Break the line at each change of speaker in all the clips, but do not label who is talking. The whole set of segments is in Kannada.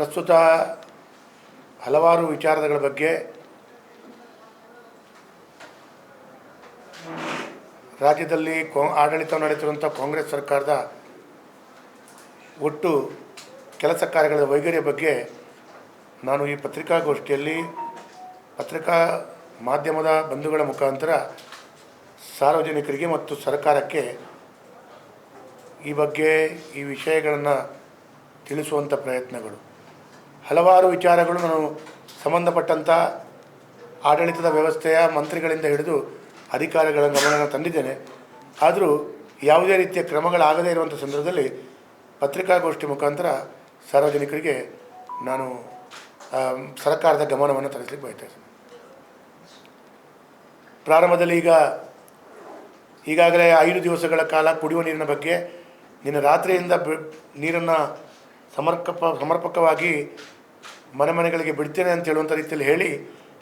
ಪ್ರಸ್ತುತ ಹಲವಾರು ವಿಚಾರಗಳ ಬಗ್ಗೆ ರಾಜ್ಯದಲ್ಲಿ ಕೋ, ಆಡಳಿತ ನಡೆಸಿರುವಂಥ ಕಾಂಗ್ರೆಸ್ ಸರ್ಕಾರದ ಒಟ್ಟು ಕೆಲಸ ಕಾರ್ಯಗಳ ವೈಖರಿಯ ಬಗ್ಗೆ ನಾನು ಈ ಪತ್ರಿಕಾಗೋಷ್ಠಿಯಲ್ಲಿ ಪತ್ರಿಕಾ ಮಾಧ್ಯಮದ ಬಂಧುಗಳ ಮುಖಾಂತರ ಸಾರ್ವಜನಿಕರಿಗೆ ಮತ್ತು ಸರ್ಕಾರಕ್ಕೆ ಈ ಬಗ್ಗೆ ಈ ವಿಷಯಗಳನ್ನು ತಿಳಿಸುವಂಥ ಪ್ರಯತ್ನಗಳು. ಹಲವಾರು ವಿಚಾರಗಳು ನಾನು ಸಂಬಂಧಪಟ್ಟಂಥ ಆಡಳಿತದ ವ್ಯವಸ್ಥೆಯ ಮಂತ್ರಿಗಳಿಂದ ಹಿಡಿದು ಅಧಿಕಾರಿಗಳ ಗಮನ ತಂದಿದ್ದೇನೆ. ಆದರೂ ಯಾವುದೇ ರೀತಿಯ ಕ್ರಮಗಳಾಗದೇ ಇರುವಂಥ ಸಂದರ್ಭದಲ್ಲಿ ಪತ್ರಿಕಾಗೋಷ್ಠಿ ಮುಖಾಂತರ ಸಾರ್ವಜನಿಕರಿಗೆ ನಾನು ಸರ್ಕಾರದ ಗಮನವನ್ನು ತರಿಸಲಿಕ್ಕೆ ಇದ್ದೇನೆ. ಪ್ರಾರಂಭದಲ್ಲಿ ಈಗ, ಈಗಾಗಲೇ ಐದು ದಿವಸಗಳ ಕಾಲ ಕುಡಿಯುವ ನೀರಿನ ಬಗ್ಗೆ ನಿನ್ನೆ ರಾತ್ರಿಯಿಂದ ನೀರನ್ನು ಸಮರ್ಪಕ ಸಮರ್ಪಕವಾಗಿ ಮನೆ ಮನೆಗಳಿಗೆ ಬಿಡ್ತೇನೆ ಅಂತ ಹೇಳುವಂಥ ರೀತಿಯಲ್ಲಿ ಹೇಳಿ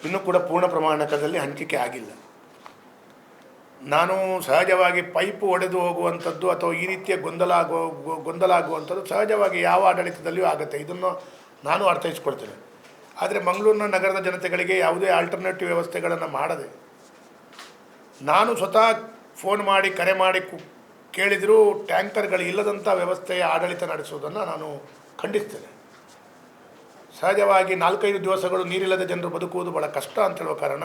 ಇನ್ನೂ ಕೂಡ ಪೂರ್ಣ ಪ್ರಮಾಣಕದಲ್ಲಿ ಹಂಚಿಕೆ ಆಗಿಲ್ಲ. ನಾನು ಸಹಜವಾಗಿ ಪೈಪು ಒಡೆದು ಹೋಗುವಂಥದ್ದು ಅಥವಾ ಈ ರೀತಿಯ ಗೊಂದಲ ಆಗೋ ಗೊಂದಲ ಆಗುವಂಥದ್ದು ಸಹಜವಾಗಿ ಯಾವ ಆಡಳಿತದಲ್ಲಿಯೂ ಆಗುತ್ತೆ. ಇದನ್ನು ನಾನು ಅರ್ಥೈಸ್ಕೊಳ್ತೇನೆ. ಆದರೆ ಮಂಗಳೂರಿನ ನಗರದ ಜನತೆಗಳಿಗೆ ಯಾವುದೇ ಆಲ್ಟರ್ನೇಟಿವ್ ವ್ಯವಸ್ಥೆಗಳನ್ನು ಮಾಡದೆ, ನಾನು ಸ್ವತಃ ಫೋನ್ ಮಾಡಿ, ಕರೆ ಮಾಡಿ ಕೇಳಿದರೂ ಟ್ಯಾಂಕರ್ಗಳು ಇಲ್ಲದಂಥ ವ್ಯವಸ್ಥೆಯ ಆಡಳಿತ ನಡೆಸುವುದನ್ನು ನಾನು ಖಂಡಿಸ್ತೇನೆ. ಸಹಜವಾಗಿ ನಾಲ್ಕೈದು ದಿವಸಗಳು ನೀರಿಲ್ಲದ ಜನರು ಬದುಕುವುದು ಭಾಳ ಕಷ್ಟ ಅಂತ ಹೇಳುವ ಕಾರಣ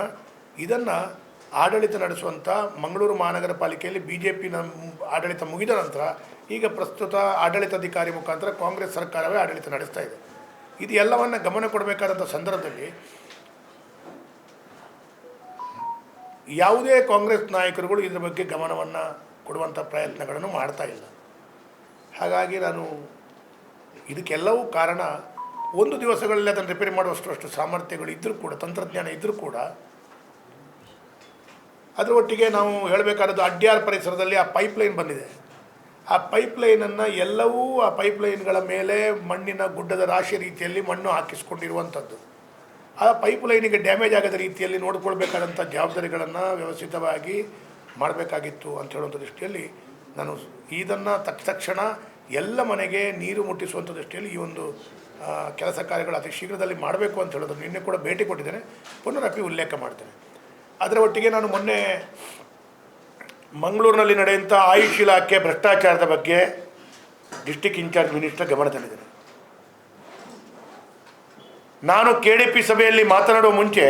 ಇದನ್ನು ಆಡಳಿತ ನಡೆಸುವಂಥ ಮಂಗಳೂರು ಮಹಾನಗರ ಪಾಲಿಕೆಯಲ್ಲಿ ಬಿ ಜೆ ಪಿನ ಆಡಳಿತ ಮುಗಿದ ನಂತರ ಈಗ ಪ್ರಸ್ತುತ ಆಡಳಿತಾಧಿಕಾರಿ ಮುಖಾಂತರ ಕಾಂಗ್ರೆಸ್ ಸರ್ಕಾರವೇ ಆಡಳಿತ ನಡೆಸ್ತಾ ಇದೆ. ಇದು ಎಲ್ಲವನ್ನು ಗಮನ ಕೊಡಬೇಕಾದಂಥ ಸಂದರ್ಭದಲ್ಲಿ ಯಾವುದೇ ಕಾಂಗ್ರೆಸ್ ನಾಯಕರುಗಳು ಇದರ ಬಗ್ಗೆ ಗಮನವನ್ನು ಕೊಡುವಂಥ ಪ್ರಯತ್ನಗಳನ್ನು ಮಾಡ್ತಾ ಇಲ್ಲ. ಹಾಗಾಗಿ ನಾನು ಇದಕ್ಕೆಲ್ಲವೂ ಕಾರಣ ಒಂದು ದಿವಸಗಳಲ್ಲಿ ಅದನ್ನು ರಿಪೇರಿ ಮಾಡುವಷ್ಟು ಅಷ್ಟು ಸಾಮರ್ಥ್ಯಗಳು ಇದ್ದರೂ ಕೂಡ, ತಂತ್ರಜ್ಞಾನ ಇದ್ದರೂ ಕೂಡ, ಅದರ ಒಟ್ಟಿಗೆ ನಾವು ಹೇಳಬೇಕಾದದ್ದು ಅಡ್ಯಾರ್ ಪರಿಸರದಲ್ಲಿ ಆ ಪೈಪ್ಲೈನ್ ಬಂದಿದೆ. ಆ ಪೈಪ್ಲೈನನ್ನು ಎಲ್ಲವೂ ಆ ಪೈಪ್ಲೈನ್ಗಳ ಮೇಲೆ ಮಣ್ಣಿನ ಗುಡ್ಡದ ರಾಶಿ ರೀತಿಯಲ್ಲಿ ಮಣ್ಣು ಹಾಕಿಸ್ಕೊಂಡಿರುವಂಥದ್ದು. ಆ ಪೈಪ್ಲೈನಿಗೆ ಡ್ಯಾಮೇಜ್ ಆಗದ ರೀತಿಯಲ್ಲಿ ನೋಡಿಕೊಳ್ಬೇಕಾದಂಥ ಜವಾಬ್ದಾರಿಗಳನ್ನು ವ್ಯವಸ್ಥಿತವಾಗಿ ಮಾಡಬೇಕಾಗಿತ್ತು ಅಂತ ಹೇಳುವಂಥ ದೃಷ್ಟಿಯಲ್ಲಿ ನಾನು ಇದನ್ನು ತಕ್ಷಣ ಎಲ್ಲ ಮನೆಗೆ ನೀರು ಮುಟ್ಟಿಸುವಂಥ ದೃಷ್ಟಿಯಲ್ಲಿ ಈ ಒಂದು ಕೆಲಸ ಕಾರ್ಯಗಳು ಅತಿ ಶೀಘ್ರದಲ್ಲಿ ಮಾಡಬೇಕು ಅಂತ ಹೇಳೋದು ನಿನ್ನೆ ಕೂಡ ಭೇಟಿ ಕೊಟ್ಟಿದ್ದೇನೆ. ಪುನರಪಿ ಉಲ್ಲೇಖ ಮಾಡ್ತೇನೆ. ಅದರ ಒಟ್ಟಿಗೆ ನಾನು ಮೊನ್ನೆ ಮಂಗಳೂರಿನಲ್ಲಿ ನಡೆಯುವಂಥ ಆಯುಷ್ ಇಲಾಖೆ ಭ್ರಷ್ಟಾಚಾರದ ಬಗ್ಗೆ ಡಿಸ್ಟಿಕ್ ಇನ್ಚಾರ್ಜ್ ಮಿನಿಸ್ಟರ್ ಗಮನ ತಂದಿದ್ದೇನೆ. ನಾನು ಕೆ ಡಿ ಪಿ ಸಭೆಯಲ್ಲಿ ಮಾತನಾಡುವ ಮುಂಚೆ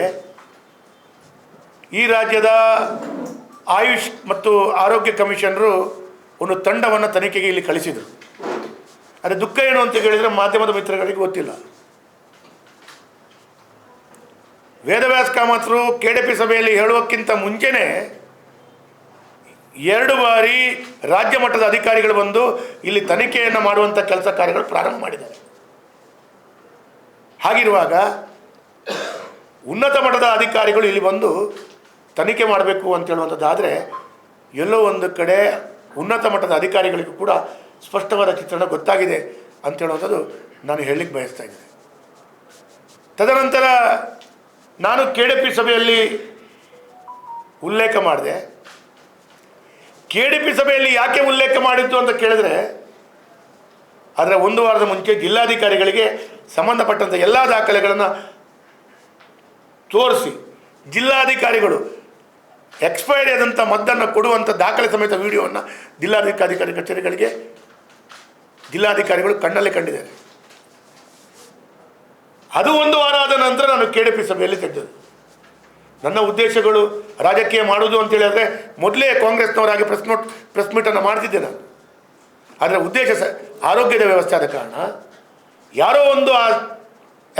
ಈ ರಾಜ್ಯದ ಆಯುಷ್ ಮತ್ತು ಆರೋಗ್ಯ ಕಮಿಷನರು ಒಂದು ತಂಡವನ್ನು ತನಿಖೆಗೆ ಇಲ್ಲಿ ಕಳಿಸಿದರು. ಆದರೆ ದುಃಖ ಏನು ಅಂತ ಕೇಳಿದರೆ ಮಾಧ್ಯಮದ ಮಿತ್ರಗಳಿಗೆ ಗೊತ್ತಿಲ್ಲ. ವೇದವ್ಯಾಸ ಕಾಮತ್ರು ಪಿ ಸಭೆಯಲ್ಲಿ ಹೇಳುವಕ್ಕಿಂತ ಮುಂಚೆನೇ ಎರಡು ಬಾರಿ ರಾಜ್ಯ ಮಟ್ಟದ ಅಧಿಕಾರಿಗಳು ಬಂದು ಇಲ್ಲಿ ತನಿಖೆಯನ್ನು ಮಾಡುವಂಥ ಕೆಲಸ ಕಾರ್ಯಗಳು ಪ್ರಾರಂಭ ಮಾಡಿದ್ದಾರೆ. ಹಾಗಿರುವಾಗ ಉನ್ನತ ಮಟ್ಟದ ಅಧಿಕಾರಿಗಳು ಇಲ್ಲಿ ಬಂದು ತನಿಖೆ ಮಾಡಬೇಕು ಅಂತ ಹೇಳುವಂಥದ್ದಾದರೆ ಎಲ್ಲೋ ಒಂದು ಕಡೆ ಉನ್ನತ ಮಟ್ಟದ ಅಧಿಕಾರಿಗಳಿಗೂ ಕೂಡ ಸ್ಪಷ್ಟವಾದ ಚಿತ್ರಣ ಗೊತ್ತಾಗಿದೆ ಅಂತ ಹೇಳುವಂಥದ್ದು ನಾನು ಹೇಳಲಿಕ್ಕೆ ಬಯಸ್ತಾ ಇದ್ದೇನೆ. ತದನಂತರ ನಾನು ಕೆ ಡಿ ಪಿ ಸಭೆಯಲ್ಲಿ ಉಲ್ಲೇಖ ಮಾಡಿದೆ. ಕೆ ಡಿ ಪಿ ಸಭೆಯಲ್ಲಿ ಯಾಕೆ ಉಲ್ಲೇಖ ಮಾಡಿದ್ದು ಅಂತ ಕೇಳಿದ್ರೆ, ಅದರ ಒಂದು ವಾರದ ಮುಂಚೆ ಜಿಲ್ಲಾಧಿಕಾರಿಗಳಿಗೆ ಸಂಬಂಧಪಟ್ಟಂಥ ಎಲ್ಲ ದಾಖಲೆಗಳನ್ನು ತೋರಿಸಿ ಜಿಲ್ಲಾಧಿಕಾರಿಗಳು ಎಕ್ಸ್ಪೈರಿ ಆದಂಥ ಮದ್ದನ್ನು ಕೊಡುವಂಥ ದಾಖಲೆ ಸಮೇತ ವಿಡಿಯೋವನ್ನು ಜಿಲ್ಲಾಧಿಕಾರಿ ಕಚೇರಿಗಳಿಗೆ ಜಿಲ್ಲಾಧಿಕಾರಿಗಳು ಕಣ್ಣಲ್ಲಿ ಕಂಡಿದ್ದಾರೆ. ಅದು ಒಂದು ವಾರ ಆದ ನಂತರ ನಾನು ಕೆ ಡಿ ಪಿ ಸಭೆಯಲ್ಲಿ ತೆಗೆದದ್ದು. ನನ್ನ ಉದ್ದೇಶಗಳು ರಾಜಕೀಯ ಮಾಡುವುದು ಅಂತ ಮೊದಲೇ ಕಾಂಗ್ರೆಸ್ನವರಾಗಿ ಪ್ರೆಸ್ ನೋಟ್ ಪ್ರೆಸ್ ಮೀಟನ್ನು ಮಾಡ್ತಿದ್ದೆ ನಾನು. ಆದರೆ ಉದ್ದೇಶ ಸ, ಆರೋಗ್ಯದ ವ್ಯವಸ್ಥೆ ಆದ ಕಾರಣ ಯಾರೋ ಒಂದು ಆ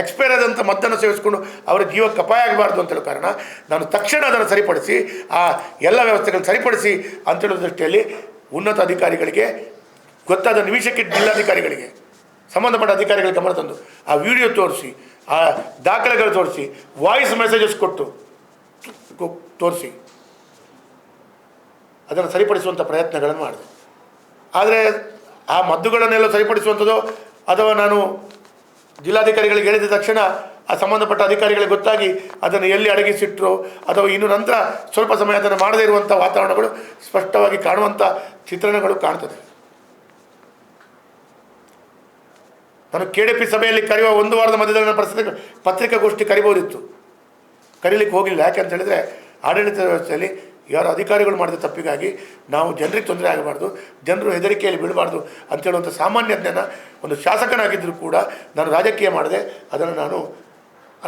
ಎಕ್ಸ್ಪೈರ್ ಆದಂಥ ಮದ್ದನ್ನು ಸೇವಿಸ್ಕೊಂಡು ಅವರ ಜೀವಕ್ಕೆ ಅಪಾಯ ಆಗಬಾರ್ದು ಅಂತ ಹೇಳೋ ಕಾರಣ ನಾನು ತಕ್ಷಣ ಅದನ್ನು ಸರಿಪಡಿಸಿ, ಆ ಎಲ್ಲ ವ್ಯವಸ್ಥೆಗಳನ್ನು ಸರಿಪಡಿಸಿ ಅಂತ ಹೇಳೋ ದೃಷ್ಟಿಯಲ್ಲಿ ಉನ್ನತ ಅಧಿಕಾರಿಗಳಿಗೆ ಗೊತ್ತಾದ ನಿಮಿಷಕ್ಕೆ ಜಿಲ್ಲಾಧಿಕಾರಿಗಳಿಗೆ, ಸಂಬಂಧಪಟ್ಟ ಅಧಿಕಾರಿಗಳಿಗೆ ಗಮನ ತಂದು, ಆ ವಿಡಿಯೋ ತೋರಿಸಿ, ಆ ದಾಖಲೆಗಳು ತೋರಿಸಿ ವಾಯ್ಸ್ ಮೆಸೇಜಸ್ ಕೊಟ್ಟು ತೋರಿಸಿ. ಅದನ್ನು ಸರಿಪಡಿಸುವಂಥ ಪ್ರಯತ್ನಗಳನ್ನು ಮಾಡಿದೆ. ಆದರೆ ಆ ಮದ್ದುಗಳನ್ನೆಲ್ಲ ಸರಿಪಡಿಸುವಂಥದ್ದು ಅಥವಾ ನಾನು ಜಿಲ್ಲಾಧಿಕಾರಿಗಳಿಗೆ ಹೇಳಿದ ತಕ್ಷಣ, ಆ ಸಂಬಂಧಪಟ್ಟ ಅಧಿಕಾರಿಗಳಿಗೆ ಗೊತ್ತಾಗಿ ಅದನ್ನು ಎಲ್ಲಿ ಅಡಗಿಸಿಟ್ಟರು ಅಥವಾ ಇನ್ನು ನಂತರ ಸ್ವಲ್ಪ ಸಮಯ ಅದನ್ನು ಮಾಡದೇ ಇರುವಂಥ ವಾತಾವರಣಗಳು ಸ್ಪಷ್ಟವಾಗಿ ಕಾಣುವಂಥ ಚಿತ್ರಣಗಳು ಕಾಣ್ತದೆ. ನಾನು ಕೆ ಡಿ ಪಿ ಸಭೆಯಲ್ಲಿ ಕರೆಯುವ ಒಂದು ವಾರದ ಮಧ್ಯದಲ್ಲಿ ನನ್ನ ಪ್ರಸಿದ್ಧ ಪತ್ರಿಕಾಗೋಷ್ಠಿ ಕರಿಬೋದಿತ್ತು ಕರೀಲಿಕ್ಕೆ ಹೋಗಲಿಲ್ಲ. ಯಾಕೆ ಅಂತ ಹೇಳಿದ್ರೆ ಆಡಳಿತ ವ್ಯವಸ್ಥೆಯಲ್ಲಿ ಯಾರು ಅಧಿಕಾರಿಗಳು ಮಾಡಿದ ತಪ್ಪಿಗಾಗಿ ನಾವು ಜನರಿಗೆ ತೊಂದರೆ ಆಗಬಾರ್ದು, ಜನರು ಹೆದರಿಕೆಯಲ್ಲಿ ಬೀಳಬಾರ್ದು ಅಂತ ಹೇಳುವಂಥ ಸಾಮಾನ್ಯ ಜ್ಞಾನ ಒಂದು ಶಾಸಕನಾಗಿದ್ದರೂ ಕೂಡ ನಾನು ರಾಜಕೀಯ ಮಾಡಿದೆ ಅದನ್ನು ನಾನು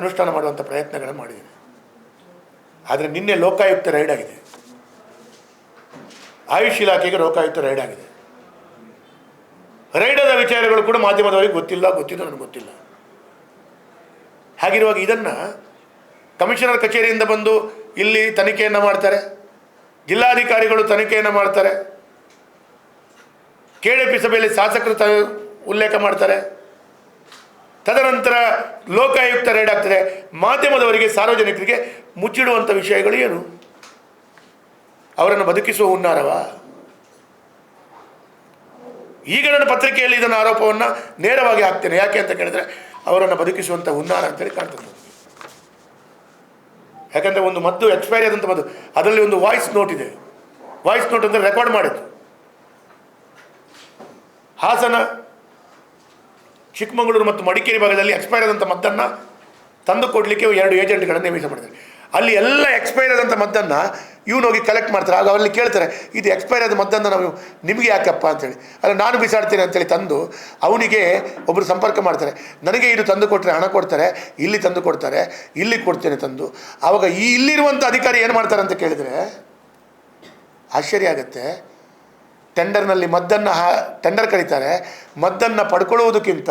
ಅನುಷ್ಠಾನ ಮಾಡುವಂಥ ಪ್ರಯತ್ನಗಳನ್ನು ಮಾಡಿದ್ದೀನಿ. ಆದರೆ ನಿನ್ನೆ ಲೋಕಾಯುಕ್ತ ರೈಡ್ ಆಗಿದೆ ಆಯುಷ್ ಇಲಾಖೆಗೆ ಲೋಕಾಯುಕ್ತ ರೈಡ್ ಆಗಿದೆ ರೈಡದ ವಿಚಾರಗಳು ಕೂಡ ಮಾಧ್ಯಮದವರಿಗೆ ಗೊತ್ತಿಲ್ಲ ಗೊತ್ತಿಲ್ಲ, ನನಗೆ ಗೊತ್ತಿಲ್ಲ. ಹಾಗಿರುವಾಗ ಇದನ್ನು ಕಮಿಷನರ್ ಕಚೇರಿಯಿಂದ ಬಂದು ಇಲ್ಲಿ ತನಿಖೆಯನ್ನು ಮಾಡ್ತಾರೆ, ಜಿಲ್ಲಾಧಿಕಾರಿಗಳು ತನಿಖೆಯನ್ನು ಮಾಡ್ತಾರೆ ಕೆ ಡಿ ಪಿ ಸಭೆಯಲ್ಲಿ ಶಾಸಕರು ತ, ಉಲ್ಲೇಖ ಮಾಡ್ತಾರೆ. ತದನಂತರ ಲೋಕಾಯುಕ್ತ ರೈಡ್ ಆಗ್ತದೆ. ಮಾಧ್ಯಮದವರಿಗೆ, ಸಾರ್ವಜನಿಕರಿಗೆ ಮುಚ್ಚಿಡುವಂಥ ವಿಷಯಗಳು ಏನು? ಅವರನ್ನು ಬದುಕಿಸುವ ಹುನ್ನಾರವ? ಈಗ ನನ್ನ ಪತ್ರಿಕೆಯಲ್ಲಿ ಇದನ್ನು ಆರೋಪವನ್ನು ನೇರವಾಗಿ ಹಾಕ್ತೇನೆ. ಯಾಕೆ ಅಂತ ಕೇಳಿದ್ರೆ ಅವರನ್ನು ಬದುಕಿಸುವಂಥ ಹುನ್ನಾರ ಅಂತೇಳಿ ಕಾಣ್ತದೆ ಯಾಕಂದರೆ ಒಂದು ಮದ್ದು ಎಕ್ಸ್ಪೈರಿ ಆದಂಥ ಮದ್ದು. ಅದರಲ್ಲಿ ಒಂದು ವಾಯ್ಸ್ ನೋಟ್ ಇದೆ. ವಾಯ್ಸ್ ನೋಟ್ ಅಂದರೆ ರೆಕಾರ್ಡ್ ಮಾಡಿದ್ದು. ಹಾಸನ, ಚಿಕ್ಕಮಗಳೂರು ಮತ್ತು ಮಡಿಕೇರಿ ಭಾಗದಲ್ಲಿ ಎಕ್ಸ್ಪೈರ್ ಆದಂಥ ಮದ್ದನ್ನು ತಂದು ಕೊಡಲಿಕ್ಕೆ ಎರಡು ಏಜೆಂಟ್ಗಳನ್ನು ನೇಮಿಸ ಮಾಡಿದ್ದಾರೆ. ಅಲ್ಲಿ ಎಲ್ಲ ಎಕ್ಸ್ಪೈರ್ ಆದಂಥ ಮದ್ದನ್ನು ಇವನು ಹೋಗಿ ಕಲೆಕ್ಟ್ ಮಾಡ್ತಾರೆ. ಆಗ ಅಲ್ಲಿ ಕೇಳ್ತಾರೆ, ಇದು ಎಕ್ಸ್ಪೈರ್ ಆದ ಮದ್ದನ್ನು ನಾವು ನಿಮಗೆ ಯಾಕಪ್ಪ ಅಂತೇಳಿ? ಅಲ್ಲ, ನಾನು ಬಿಸಾಡ್ತೀನಿ ಅಂತೇಳಿ ತಂದು ಅವನಿಗೆ ಒಬ್ಬರು ಸಂಪರ್ಕ ಮಾಡ್ತಾರೆ. ನನಗೆ ಇದು ತಂದು ಕೊಟ್ಟರೆ ಹಣ ಕೊಡ್ತಾರೆ, ಇಲ್ಲಿ ತಂದು ಕೊಡ್ತಾರೆ, ಇಲ್ಲಿ ಕೊಡ್ತೇನೆ ತಂದು. ಆವಾಗ ಈ ಇಲ್ಲಿರುವಂಥ ಅಧಿಕಾರಿ ಏನು ಮಾಡ್ತಾರೆ ಅಂತ ಕೇಳಿದರೆ, ಆಶ್ಚರ್ಯ ಆಗುತ್ತೆ. ಟೆಂಡರ್ನಲ್ಲಿ ಮದ್ದನ್ನು ಹಾ, ಟೆಂಡರ್ ಕರೀತಾರೆ. ಮದ್ದನ್ನು ಪಡ್ಕೊಳ್ಳುವುದಕ್ಕಿಂತ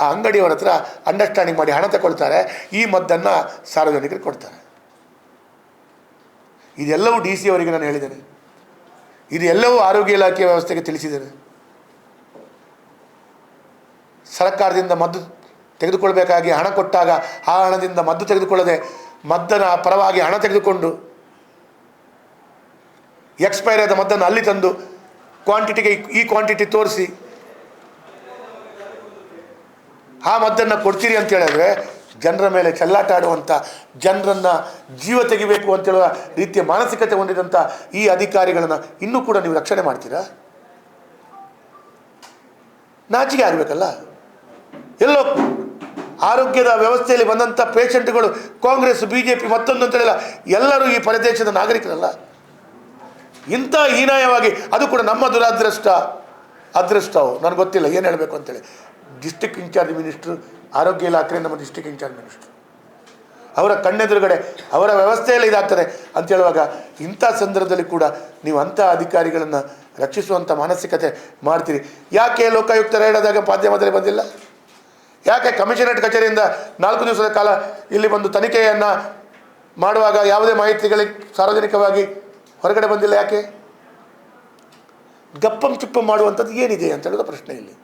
ಆ ಅಂಗಡಿಯವರ ಹತ್ರ ಅಂಡರ್ಸ್ಟ್ಯಾಂಡಿಂಗ್ ಮಾಡಿ ಹಣ ತಗೊಳ್ತಾರೆ. ಈ ಮದ್ದನ್ನು ಸಾರ್ವಜನಿಕರಿಗೆ ಕೊಡ್ತಾರೆ. ಇದೆಲ್ಲವೂ ಡಿ ಸಿ ಅವರಿಗೆ ನಾನು ಹೇಳಿದ್ದೇನೆ. ಇದೆಲ್ಲವೂ ಆರೋಗ್ಯ ಇಲಾಖೆ ವ್ಯವಸ್ಥೆಗೆ ತಿಳಿಸಿದ್ದೇನೆ. ಸರ್ಕಾರದಿಂದ ಮದ್ದು ತೆಗೆದುಕೊಳ್ಬೇಕಾಗಿ ಹಣ ಕೊಟ್ಟಾಗ ಆ ಹಣದಿಂದ ಮದ್ದು ತೆಗೆದುಕೊಳ್ಳದೆ ಮದ್ದನ ಪರವಾಗಿ ಹಣ ತೆಗೆದುಕೊಂಡು ಎಕ್ಸ್ಪೈರ್ ಆದ ಮದ್ದನ್ನು ಅಲ್ಲಿ ತಂದು ಕ್ವಾಂಟಿಟಿಗೆ ಈ ಕ್ವಾಂಟಿಟಿ ತೋರಿಸಿ ಆ ಮದ್ದನ್ನು ಕೊಡ್ತೀರಿ ಅಂತ ಹೇಳಿದ್ರೆ ಜನರ ಮೇಲೆ ಚೆಲ್ಲಾಟ ಆಡುವಂಥ ಜನರನ್ನು ಜೀವ ತೆಗಿಬೇಕು ಅಂತ ಹೇಳುವ ರೀತಿಯ ಮಾನಸಿಕತೆ ಹೊಂದಿದಂಥ ಈ ಅಧಿಕಾರಿಗಳನ್ನು ಇನ್ನೂ ಕೂಡ ನೀವು ರಕ್ಷಣೆ ಮಾಡ್ತೀರಾ? ನಾಚಿಕೆ ಆಗಬೇಕಲ್ಲ? ಎಲ್ಲೋ ಆರೋಗ್ಯದ ವ್ಯವಸ್ಥೆಯಲ್ಲಿ ಬಂದಂಥ ಪೇಷಂಟ್ಗಳು, ಕಾಂಗ್ರೆಸ್ ಬಿ ಜೆ ಪಿ ಮತ್ತೊಂದು ಅಂತೇಳಿಲ್ಲ ಎಲ್ಲರೂ ಈ ಪ್ರದೇಶದ ನಾಗರಿಕರಲ್ಲ? ಇಂಥ ಹೀನಾಯವಾಗಿ ಅದು ಕೂಡ ನಮ್ಮ ದುರಾದೃಷ್ಟ. ಅದೃಷ್ಟವು, ನನಗೆ ಗೊತ್ತಿಲ್ಲ, ಏನು ಹೇಳಬೇಕು ಅಂತೇಳಿ. ಡಿಸ್ಟಿಕ್ ಇನ್ಚಾರ್ಜ್ ಮಿನಿಸ್ಟ್ರು ಆರೋಗ್ಯ ಇಲಾಖೆ ನಮ್ಮ ಡಿಸ್ಟಿಕ್ ಇನ್ಚಾರ್ಜ್ ಮಿನಿಸ್ಟರ್ ಅವರ ಕಣ್ಣೆದುರುಗಡೆ, ಅವರ ವ್ಯವಸ್ಥೆಯಲ್ಲಿ ಇದಾಗ್ತದೆ ಅಂತ ಹೇಳುವಾಗ ಇಂಥ ಸಂದರ್ಭದಲ್ಲಿ ಕೂಡ ನೀವು ಅಂಥ ಅಧಿಕಾರಿಗಳನ್ನು ರಕ್ಷಿಸುವಂಥ ಮಾನಸಿಕತೆ ಮಾಡ್ತೀರಿ. ಯಾಕೆ ಲೋಕಾಯುಕ್ತ ರೈಡಾದಾಗ ಮಾಧ್ಯಮದಲ್ಲಿ ಬಂದಿಲ್ಲ? ಯಾಕೆ ಕಮಿಷನರೇಟ್ ಕಚೇರಿಯಿಂದ ನಾಲ್ಕು ದಿವಸದ ಕಾಲ ಇಲ್ಲಿ ಬಂದು ತನಿಖೆಯನ್ನು ಮಾಡುವಾಗ ಯಾವುದೇ ಮಾಹಿತಿಗಳಿಗೆ ಸಾರ್ವಜನಿಕವಾಗಿ ಹೊರಗಡೆ ಬಂದಿಲ್ಲ ಯಾಕೆ? ಗಪ್ಪಂ ಚುಪ್ಪಂ ಮಾಡುವಂಥದ್ದು ಏನಿದೆ ಅಂತ ಹೇಳೋದು ಪ್ರಶ್ನೆ ಇಲ್ಲಿ.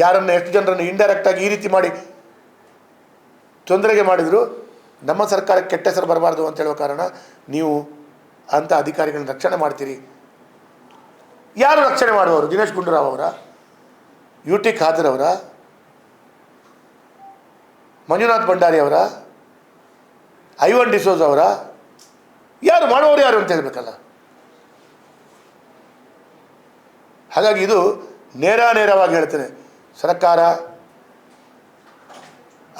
ಯಾರನ್ನು ಎಷ್ಟು ಜನರನ್ನು ಇಂಡೈರೆಕ್ಟಾಗಿ ಈ ರೀತಿ ಮಾಡಿ ತೊಂದರೆಗೆ ಮಾಡಿದರು, ನಮ್ಮ ಸರ್ಕಾರಕ್ಕೆ ಕೆಟ್ಟ ಹೆಸರು ಬರಬಾರ್ದು ಅಂತ ಹೇಳುವ ಕಾರಣ ನೀವು ಅಂಥ ಅಧಿಕಾರಿಗಳನ್ನ ರಕ್ಷಣೆ ಮಾಡ್ತೀರಿ. ಯಾರು ರಕ್ಷಣೆ ಮಾಡುವವರು? ದಿನೇಶ್ ಗುಂಡೂರಾವ್ ಅವರ ಯು ಟಿ ಖಾದರ್ ಅವರ, ಮಂಜುನಾಥ್ ಭಂಡಾರಿ ಅವರ, ಐವನ್ ಡಿಸೋಸ್ ಅವರ, ಯಾರು ಮಾಡುವವರು ಯಾರು ಅಂತ ಹೇಳಬೇಕಲ್ಲ? ಹಾಗಾಗಿ ಇದು ನೇರ ನೇರವಾಗಿ ಹೇಳ್ತೇನೆ. ಸರ್ಕಾರ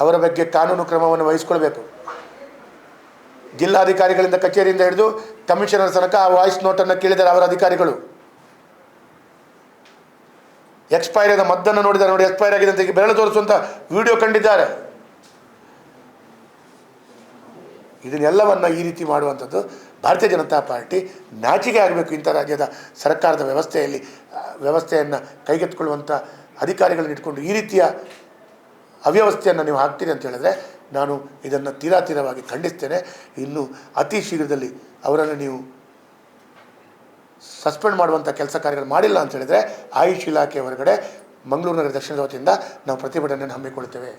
ಅವರ ಬಗ್ಗೆ ಕಾನೂನು ಕ್ರಮವನ್ನು ವಹಿಸ್ಕೊಳ್ಬೇಕು. ಜಿಲ್ಲಾಧಿಕಾರಿಗಳಿಂದ ಕಚೇರಿಯಿಂದ ಹಿಡಿದು ಕಮಿಷನರ್ ತನಕ ಆ ವಾಯ್ಸ್ ನೋಟನ್ನು ಕೇಳಿದ್ದಾರೆ ಅವರ ಅಧಿಕಾರಿಗಳು. ಎಕ್ಸ್ಪೈರ್ ಆದ ಮದ್ದನ್ನು ನೋಡಿದ್ದಾರೆ ನೋಡಿ ಎಕ್ಸ್ಪೈರ್ ಆಗಿದೆ ಅಂತ ಬೆರಳು ತೋರಿಸುವಂಥ ವಿಡಿಯೋ ಕಂಡಿದ್ದಾರೆ. ಇದನ್ನೆಲ್ಲವನ್ನು ಈ ರೀತಿ ಮಾಡುವಂಥದ್ದು ಭಾರತೀಯ ಜನತಾ ಪಾರ್ಟಿ ನಾಚಿಕೆ ಆಗಬೇಕು ಇಂಥ ರಾಜ್ಯದ ಸರ್ಕಾರದ ವ್ಯವಸ್ಥೆಯಲ್ಲಿ, ವ್ಯವಸ್ಥೆಯನ್ನು ಕೈಗೆತ್ತಿಕೊಳ್ಳುವಂಥ ಅಧಿಕಾರಿಗಳನ್ನ ಇಟ್ಕೊಂಡು ಈ ರೀತಿಯ ಅವ್ಯವಸ್ಥೆಯನ್ನು ನೀವು ಹಾಕ್ತೀರಿ ಅಂತ ಹೇಳಿದ್ರೆ ನಾನು ಇದನ್ನು ತೀರಾ ತೀರವಾಗಿ ಖಂಡಿಸ್ತೇನೆ. ಇನ್ನು ಅತಿ ಶೀಘ್ರದಲ್ಲಿ ಅವರನ್ನು ನೀವು ಸಸ್ಪೆಂಡ್ ಮಾಡುವಂಥ ಕೆಲಸ ಕಾರ್ಯಗಳು ಮಾಡಿಲ್ಲ ಅಂತ ಹೇಳಿದರೆ ಆಯುಷ್ ಇಲಾಖೆ ಹೊರಗಡೆ ಮಂಗಳೂರು ನಗರ ದಕ್ಷಿಣದ ವತಿಯಿಂದ ನಾವು ಪ್ರತಿಭಟನೆಯನ್ನು ಹಮ್ಮಿಕೊಳ್ತೇವೆ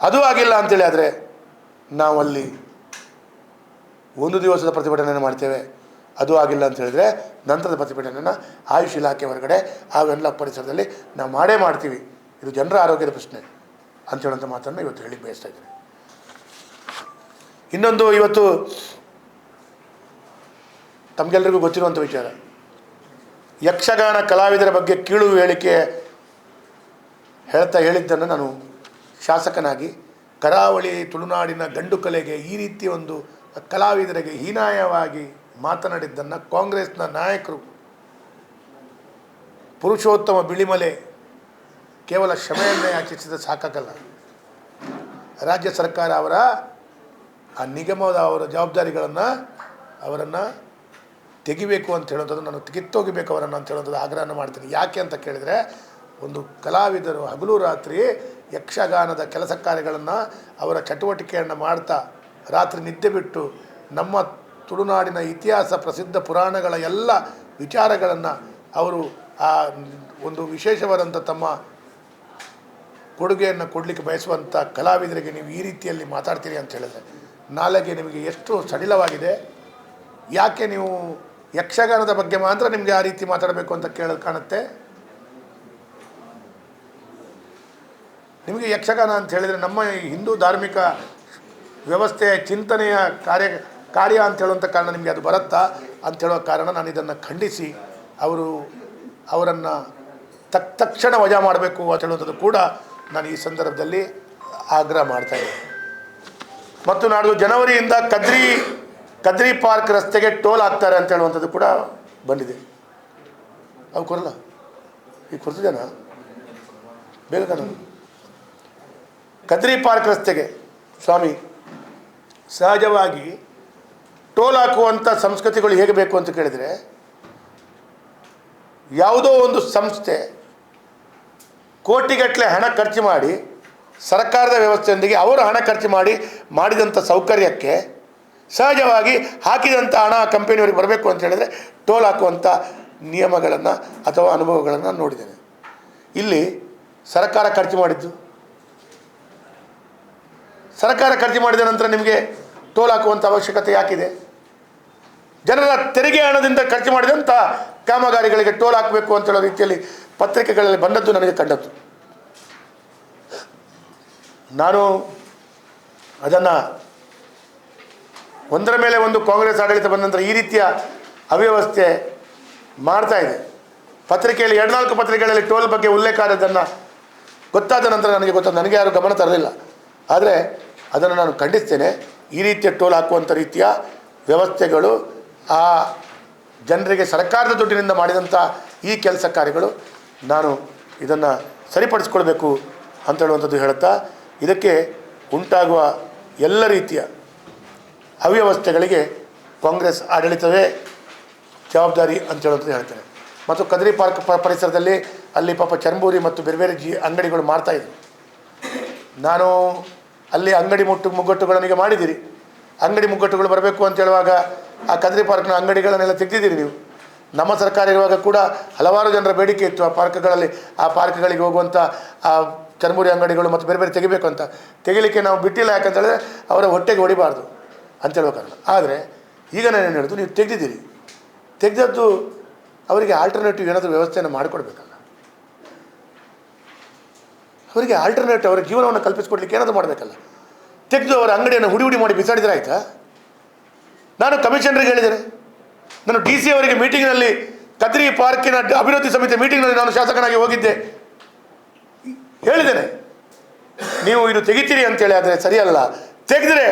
ಅದು ಆಗಿಲ್ಲ ಅಂತೇಳಿ ಆದರೆ ನಾವಲ್ಲಿ ಒಂದು ದಿವಸದ ಪ್ರತಿಭಟನೆಯನ್ನು ಮಾಡ್ತೇವೆ. ಅದು ಆಗಿಲ್ಲ ಅಂತ ಹೇಳಿದ್ರೆ ನಂತರದ ಪ್ರತಿಭಟನೆಯನ್ನು ಆಯುಷ್ ಇಲಾಖೆ ಹೊರಗಡೆ ಅವೆಲ್ಲ ಪರಿಸರದಲ್ಲಿ ನಾವು ಮಾಡೇ ಮಾಡ್ತೀವಿ. ಇದು ಜನರ ಆರೋಗ್ಯದ ಪ್ರಶ್ನೆ ಅಂತ ಹೇಳುವಂಥ ಮಾತನ್ನು ಇವತ್ತು ಹೇಳಿ ಬಯಸ್ತಾ ಇದ್ದೀನಿ. ಇನ್ನೊಂದು ಇವತ್ತು ತಮಗೆಲ್ಲರಿಗೂ ಗೊತ್ತಿರುವಂಥ ವಿಚಾರ. ಯಕ್ಷಗಾನ ಕಲಾವಿದರ ಬಗ್ಗೆ ಕೀಳು ಹೇಳಿಕೆ ಹೇಳ್ತಾ ಹೇಳಿದ್ದನ್ನು ನಾನು ಶಾಸಕನಾಗಿ ಕರಾವಳಿ ತುಳುನಾಡಿನ ಗಂಡು ಕಲೆಗೆ ಈ ರೀತಿ ಒಂದು ಕಲಾವಿದರಿಗೆ ಹೀನಾಯವಾಗಿ ಮಾತನಾಡಿದ್ದನ್ನು ಕಾಂಗ್ರೆಸ್ನ ನಾಯಕರು. ಪುರುಷೋತ್ತಮ ಬಿಳಿಮಲೆ ಕೇವಲ ಶ್ರಮೆಯನ್ನೇ ಯಾಚಿಸಿದ ಸಾಕಾಗಲ್ಲ. ರಾಜ್ಯ ಸರ್ಕಾರ ಅವರ, ಆ ನಿಗಮದ ಅವರ ಜವಾಬ್ದಾರಿಗಳನ್ನು ಅವರನ್ನು ತೆಗಿಬೇಕು ಅಂತ ಹೇಳೋಂಥದ್ದು ನಾನು ಕಿತ್ತೋಗಿಬೇಕು ಅವರನ್ನು ಅಂತ ಹೇಳೋಂಥದ್ದು ಆಗ್ರಹನ ಮಾಡ್ತೀನಿ. ಯಾಕೆ ಅಂತ ಕೇಳಿದರೆ, ಒಂದು ಕಲಾವಿದರು ಹಗಲು ರಾತ್ರಿ ಯಕ್ಷಗಾನದ ಕೆಲಸ ಕಾರ್ಯಗಳನ್ನು ಅವರ ಚಟುವಟಿಕೆಯನ್ನು ಮಾಡ್ತಾ ರಾತ್ರಿ ನಿದ್ದೆ ಬಿಟ್ಟು ನಮ್ಮ ತುಳುನಾಡಿನ ಇತಿಹಾಸ ಪ್ರಸಿದ್ಧ ಪುರಾಣಗಳ ಎಲ್ಲ ವಿಚಾರಗಳನ್ನು ಅವರು ಆ ಒಂದು ವಿಶೇಷವಾದಂಥ ತಮ್ಮ ಕೊಡುಗೆಯನ್ನು ಕೊಡಲಿಕ್ಕೆ ಬಯಸುವಂಥ ಕಲಾವಿದರಿಗೆ ನೀವು ಈ ರೀತಿಯಲ್ಲಿ ಮಾತಾಡ್ತೀರಿ ಅಂತ ಹೇಳಿದ್ರೆ ನಾಲೆಗೆ ನಿಮಗೆ ಎಷ್ಟು ಸಡಿಲವಾಗಿದೆ, ಯಾಕೆ ನೀವು ಯಕ್ಷಗಾನದ ಬಗ್ಗೆ ಮಾತ್ರ ನಿಮಗೆ ಆ ರೀತಿ ಮಾತಾಡಬೇಕು ಅಂತ ಕೇಳೋದು ಕಾಣುತ್ತೆ? ನಿಮಗೆ ಯಕ್ಷಗಾನ ಅಂತ ಹೇಳಿದರೆ ನಮ್ಮ ಹಿಂದೂ ಧಾರ್ಮಿಕ ವ್ಯವಸ್ಥೆಯ ಚಿಂತನೆಯ ಕಾರ್ಯ ಕಾರ್ಯ ಅಂತ ಹೇಳುವಂಥ ಕಾರಣ ನಿಮಗೆ ಅದು ಬರುತ್ತಾ ಅಂತ ಹೇಳೋ ಕಾರಣ ನಾನು ಇದನ್ನು ಖಂಡಿಸಿ ಅವರು ಅವರನ್ನು ತಕ್ ತಕ್ಷಣ ವಜಾ ಮಾಡಬೇಕು ಅಂತ ಹೇಳುವಂಥದ್ದು ಕೂಡ ನಾನು ಈ ಸಂದರ್ಭದಲ್ಲಿ ಆಗ್ರಹ ಮಾಡ್ತಾ ಮತ್ತು ನಾಡು ಜನವರಿಯಿಂದ ಕದ್ರಿ ಕದ್ರಿ ಪಾರ್ಕ್ ರಸ್ತೆಗೆ ಟೋಲ್ ಹಾಕ್ತಾರೆ ಅಂತ ಹೇಳುವಂಥದ್ದು ಕೂಡ ಬಂದಿದೆ. ಅವು ಕೊರಲ್ಲ ಈಗ ಜನ ಬೇಗ ಕದ್ರಿ ಪಾರ್ಕ್ ರಸ್ತೆಗೆ, ಸ್ವಾಮಿ, ಸಹಜವಾಗಿ ಟೋಲ್ ಹಾಕುವಂಥ ಸಂಸ್ಕೃತಿಗಳು ಹೇಗೆ ಬೇಕು ಅಂತ ಕೇಳಿದರೆ, ಯಾವುದೋ ಒಂದು ಸಂಸ್ಥೆ ಕೋಟಿಗಟ್ಟಲೆ ಹಣ ಖರ್ಚು ಮಾಡಿ ಸರ್ಕಾರದ ವ್ಯವಸ್ಥೆಯೊಂದಿಗೆ ಅವರು ಹಣ ಖರ್ಚು ಮಾಡಿ ಮಾಡಿದಂಥ ಸೌಕರ್ಯಕ್ಕೆ ಸಹಜವಾಗಿ ಹಾಕಿದಂಥ ಹಣ ಕಂಪನಿಯವರಿಗೆ ಬರಬೇಕು ಅಂತ ಹೇಳಿದರೆ ಟೋಲ್ ಹಾಕುವಂಥ ನಿಯಮಗಳನ್ನು ಅಥವಾ ಅನುಭವಗಳನ್ನು ನೋಡಿದ್ದೇನೆ. ಇಲ್ಲಿ ಸರ್ಕಾರ ಖರ್ಚು ಮಾಡಿದ್ದು. ಸರ್ಕಾರ ಖರ್ಚು ಮಾಡಿದ ನಂತರ ನಿಮಗೆ ಟೋಲ್ ಹಾಕುವಂಥ ಅವಶ್ಯಕತೆ ಯಾಕಿದೆ? ಜನರ ತೆರಿಗೆ ಹಣದಿಂದ ಖರ್ಚು ಮಾಡಿದಂಥ ಕಾಮಗಾರಿಗಳಿಗೆ ಟೋಲ್ ಹಾಕಬೇಕು ಅಂತ ಹೇಳೋ ರೀತಿಯಲ್ಲಿ ಪತ್ರಿಕೆಗಳಲ್ಲಿ ಬಂದದ್ದು ನನಗೆ ಕಂಡದ್ದು. ನಾನು ಅದನ್ನು ಒಂದರ ಮೇಲೆ ಒಂದು ಕಾಂಗ್ರೆಸ್ ಆಡಳಿತ ಬಂದ ನಂತರ ಈ ರೀತಿಯ ಅವ್ಯವಸ್ಥೆ ಮಾಡ್ತಾ ಇದೆ. ಪತ್ರಿಕೆಯಲ್ಲಿ ಎರಡು ನಾಲ್ಕು ಪತ್ರಿಕೆಗಳಲ್ಲಿ ಟೋಲ್ ಬಗ್ಗೆ ಉಲ್ಲೇಖ ಆದದ್ದನ್ನು ಗೊತ್ತಾದ ನಂತರ ನನಗೆ ಗೊತ್ತಾದ ನನಗೆ ಯಾರು ಗಮನ ತರಲಿಲ್ಲ. ಆದರೆ ಅದನ್ನು ನಾನು ಖಂಡಿಸ್ತೇನೆ, ಈ ರೀತಿಯ ಟೋಲ್ ಹಾಕುವಂಥ ರೀತಿಯ ವ್ಯವಸ್ಥೆಗಳು ಆ ಜನರಿಗೆ ಸರ್ಕಾರದ ದುಡ್ಡಿನಿಂದ ಮಾಡಿದಂಥ ಈ ಕೆಲಸ ಕಾರ್ಯಗಳು ನಾನು ಇದನ್ನು ಸರಿಪಡಿಸ್ಕೊಳ್ಬೇಕು ಅಂತ ಹೇಳುವಂಥದ್ದು ಹೇಳುತ್ತಾ, ಇದಕ್ಕೆ ಉಂಟಾಗುವ ಎಲ್ಲ ರೀತಿಯ ಅವ್ಯವಸ್ಥೆಗಳಿಗೆ ಕಾಂಗ್ರೆಸ್ ಆಡಳಿತವೇ ಜವಾಬ್ದಾರಿ ಅಂತ ಹೇಳುವಂಥದ್ದು ಹೇಳ್ತೇನೆ. ಮತ್ತು ಕದ್ರಿ ಪಾರ್ಕ್ ಪರಿಸರದಲ್ಲಿ ಅಲ್ಲಿ ಪಾಪ ಚರ್ಮೂರಿ ಮತ್ತು ಬೇರೆ ಬೇರೆ ಜಿ ಅಂಗಡಿಗಳು ಮಾಡ್ತಾಯಿದ್ರು ನಾನು ಅಲ್ಲಿ ಅಂಗಡಿ ಮುಟ್ಟು ಮುಗ್ಗಟ್ಟುಗಳನಿಗೆ ಮಾಡಿದ್ದೀರಿ. ಅಂಗಡಿ ಮುಗ್ಗಟ್ಟುಗಳು ಬರಬೇಕು ಅಂತ ಹೇಳುವಾಗ ಆ ಕದ್ರಿ ಪಾರ್ಕ್ನ ಅಂಗಡಿಗಳನ್ನೆಲ್ಲ ತೆಗೆದಿದ್ದೀರಿ ನೀವು. ನಮ್ಮ ಸರ್ಕಾರ ಇರುವಾಗ ಕೂಡ ಹಲವಾರು ಜನರ ಬೇಡಿಕೆ ಇತ್ತು ಆ ಪಾರ್ಕ್ಗಳಲ್ಲಿ, ಆ ಪಾರ್ಕ್ಗಳಿಗೆ ಹೋಗುವಂಥ ಆ ಚರ್ಮುರಿ ಅಂಗಡಿಗಳು ಮತ್ತು ಬೇರೆ ಬೇರೆ ತೆಗಿಬೇಕು ಅಂತ. ತೆಗಿಲಿಕ್ಕೆ ನಾವು ಬಿಟ್ಟಿಲ್ಲ ಯಾಕಂತ ಹೇಳಿದ್ರೆ ಅವರ ಹೊಟ್ಟೆಗೆ ಹೊಡಿಬಾರ್ದು ಅಂತ ಹೇಳುವ ಕಾರಣ ಆದರೆ ಈಗ ನಾನು ಏನು ಹೇಳೋದು, ನೀವು ತೆಗೆದಿದ್ದೀರಿ. ತೆಗೆದದ್ದು ಅವರಿಗೆ ಆಲ್ಟರ್ನೇಟಿವ್ ಏನಾದರೂ ವ್ಯವಸ್ಥೆಯನ್ನು ಮಾಡಿಕೊಡ್ಬೇಕಲ್ಲ. ಅವರಿಗೆ ಆಲ್ಟರ್ನೇಟಿವ್ ಅವರ ಜೀವನವನ್ನು ಕಲ್ಪಿಸಿಕೊಡ್ಲಿಕ್ಕೆ ಏನಾದರೂ ಮಾಡಬೇಕಲ್ಲ. ತೆಗೆದು ಅವರ ಅಂಗಡಿಯನ್ನು ಹುಡಿ ಹುಡಿ ಮಾಡಿ ಬಿಸಾಡಿದ್ರೆ ಆಯಿತಾ? ನಾನು ಕಮಿಷನರಿಗೆ ಹೇಳಿದರೆ ನಾನು ಡಿ ಸಿ ಅವರಿಗೆ ಮೀಟಿಂಗ್ನಲ್ಲಿ ಕದ್ರಿ ಪಾರ್ಕಿನ ಅಭಿವೃದ್ಧಿ ಸಮಿತಿ ಮೀಟಿಂಗ್ನಲ್ಲಿ ನಾನು ಶಾಸಕನಾಗಿ ಹೋಗಿದ್ದೆ. ಹೇಳಿದ್ದೇನೆ. ನೀವು ಇದು ತೆಗಿತೀರಿ ಅಂತೇಳಿ, ಆದರೆ ಸರಿಯಲ್ಲ. ತೆಗೆದರೆ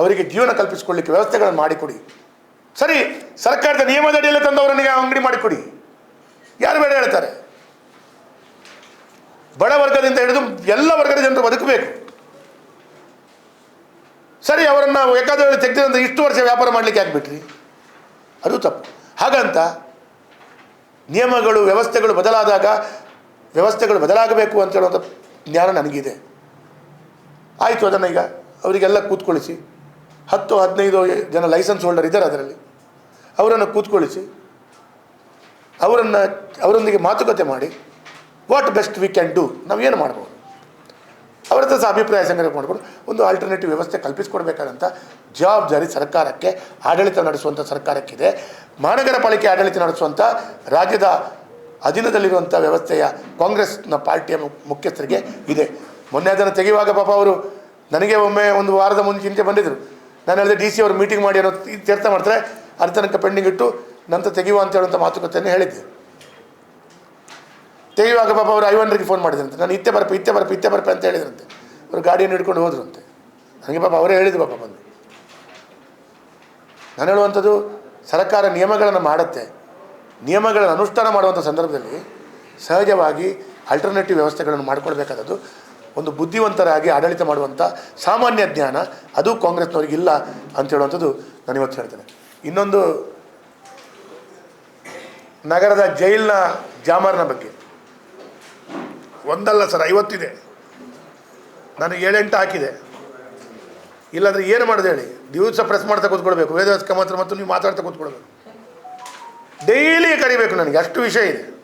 ಅವರಿಗೆ ಜೀವನ ಕಲ್ಪಿಸಿಕೊಳ್ಳಿಕ್ಕೆ ವ್ಯವಸ್ಥೆಗಳನ್ನು ಮಾಡಿಕೊಡಿ. ಸರಿ, ಸರ್ಕಾರದ ನಿಯಮದ ಅಡಿಯಲ್ಲಿ ತಂದವರನಿಗೆ ಅಂಗಡಿ ಮಾಡಿಕೊಡಿ. ಯಾರು ಬೇಡ ಹೇಳ್ತಾರೆ. ಬಡ ವರ್ಗದಿಂದ ಹಿಡಿದು ಎಲ್ಲ ವರ್ಗದ ಜನರು ಬದುಕಬೇಕು. ಸರಿ ಅವರನ್ನು ಬೇಕಾದವರು ತೆಗೆದಿರಂತ ಇಷ್ಟು ವರ್ಷ ವ್ಯಾಪಾರ ಮಾಡಲಿಕ್ಕೆ ಆಗ್ಬಿಟ್ರಿ. ಅದು ತಪ್ಪು. ಹಾಗಂತ ನಿಯಮಗಳು, ವ್ಯವಸ್ಥೆಗಳು ಬದಲಾದಾಗ, ವ್ಯವಸ್ಥೆಗಳು ಬದಲಾಗಬೇಕು ಅಂತ ಹೇಳುವಂಥ ಜ್ಞಾನ ನನಗಿದೆ. ಆಯಿತು ಅದನ್ನು ಈಗ ಅವರಿಗೆಲ್ಲ ಕೂತ್ಕೊಳ್ಳಿಸಿ. ಹತ್ತು, ಹದಿನೈದು ಜನ ಲೈಸೆನ್ಸ್ ಹೋಲ್ಡರ್ ಇದ್ದಾರೆ ಅದರಲ್ಲಿ. ಅವರನ್ನು ಕೂತ್ಕೊಳ್ಳಿಸಿ. ಅವರನ್ನು, ಅವರೊಂದಿಗೆ ಮಾತುಕತೆ ಮಾಡಿ. What best we can do ನಾವು ಏನು ಮಾಡ್ಬೋದು? ಅವರ ಹತ್ರ ಸಹ ಅಭಿಪ್ರಾಯ ಸಂಗ್ರಹ ಮಾಡಿಕೊಂಡು ಒಂದು ಆಲ್ಟರ್ನೇಟಿವ್ ವ್ಯವಸ್ಥೆ ಕಲ್ಪಿಸಿಕೊಡ್ಬೇಕಾದಂಥ ಜವಾಬ್ದಾರಿ ಸರ್ಕಾರಕ್ಕೆ, ಆಡಳಿತ ನಡೆಸುವಂಥ ಸರ್ಕಾರಕ್ಕಿದೆ. ಮಹಾನಗರ ಪಾಲಿಕೆ ಆಡಳಿತ ನಡೆಸುವಂಥ ರಾಜ್ಯದ ಅಧೀನದಲ್ಲಿರುವಂಥ ವ್ಯವಸ್ಥೆಯ ಕಾಂಗ್ರೆಸ್ನ ಪಾರ್ಟಿಯ ಮುಖ್ಯಸ್ಥರಿಗೆ ಇದೆ. ಮೊನ್ನೆ ಅದನ್ನು ತೆಗೆಯುವಾಗ ಪಾಪ ಅವರು ನನಗೆ ಒಮ್ಮೆ ಒಂದು ವಾರದ ಮುಂಚೆ ಬಂದಿದ್ದರು ನಾನು ಹೇಳಿದೆ, ಡಿ ಸಿ ಅವರು ಮೀಟಿಂಗ್ ಮಾಡಿ ಅನ್ನೋ ಚರ್ಚೆ ಮಾಡ್ತಾರೆ ಅರ್ಧ ತನಕ ಪೆಂಡಿಂಗ್ ಇಟ್ಟು ನಂತರ ತೆಗೆಯುವ ಅಂತ ಹೇಳುವಂಥ ಮಾತುಕತೆಯನ್ನು ಹೇಳಿದ್ದೆ. ತೆಗೆಯುವಾಗ ಪಾಪ ಅವರು ಐವನ್ರಿಗೆ ಫೋನ್ ಮಾಡಿದ್ರಂತೆ. ನಾನು ಇತ್ತೆ ಬರಪ್ಪ ಇತ್ತೆ ಬರಪ್ಪ ಇತ್ತೆ ಬರಪ್ಪ ಅಂತ ಹೇಳಿದ್ರಂತೆ. ಅವ್ರು ಗಾಡಿಯನ್ನು ಹಿಡ್ಕೊಂಡು ಹೋದ್ರಂತೆ. ನನಗೆ ಪಾಪ ಅವರೇ ಹೇಳಿದ್ರು ಪಾಪ ಬಂದು. ನಾನು ಹೇಳುವಂಥದ್ದು, ಸರ್ಕಾರ ನಿಯಮಗಳನ್ನು ಮಾಡುತ್ತೆ. ನಿಯಮಗಳನ್ನು ಅನುಷ್ಠಾನ ಮಾಡುವಂಥ ಸಂದರ್ಭದಲ್ಲಿ ಸಹಜವಾಗಿ ಆಲ್ಟರ್ನೇಟಿವ್ ವ್ಯವಸ್ಥೆಗಳನ್ನು ಮಾಡ್ಕೊಳ್ಬೇಕಾದದ್ದು ಒಂದು ಬುದ್ಧಿವಂತರಾಗಿ ಆಡಳಿತ ಮಾಡುವಂಥ ಸಾಮಾನ್ಯ ಜ್ಞಾನ ಅದು ಕಾಂಗ್ರೆಸ್ನವ್ರಿಗಿಲ್ಲ ಅಂತ ಹೇಳುವಂಥದ್ದು ನಾನು ಇವತ್ತು ಹೇಳ್ತೇನೆ. ಇನ್ನೊಂದು ನಗರದ ಜೈಲಿನ ಜಾಮರ್ನ ಬಗ್ಗೆ. ಒಂದಲ್ಲ ಸರ್, ಐವತ್ತಿದೆ. ನನಗೆ ಏಳೆಂಟು ಹಾಕಿದೆ. ಇಲ್ಲಾಂದರೆ ಏನು ಮಾಡಿದೆ ಹೇಳಿ? ದಿವಸ ಪ್ರೆಸ್ ಮಾಡ್ತಾ ಕೂತ್ಕೊಳ್ಬೇಕು. ವೇದವಾಸ ಮಾತ್ರ ಮತ್ತು ನೀವು ಮಾತಾಡ್ತಾ ಕೂತ್ಕೊಳ್ಬೇಕು. ಡೈಲಿ ಕರಿಬೇಕು ನನಗೆ, ಅಷ್ಟು ವಿಷಯ ಇದೆ.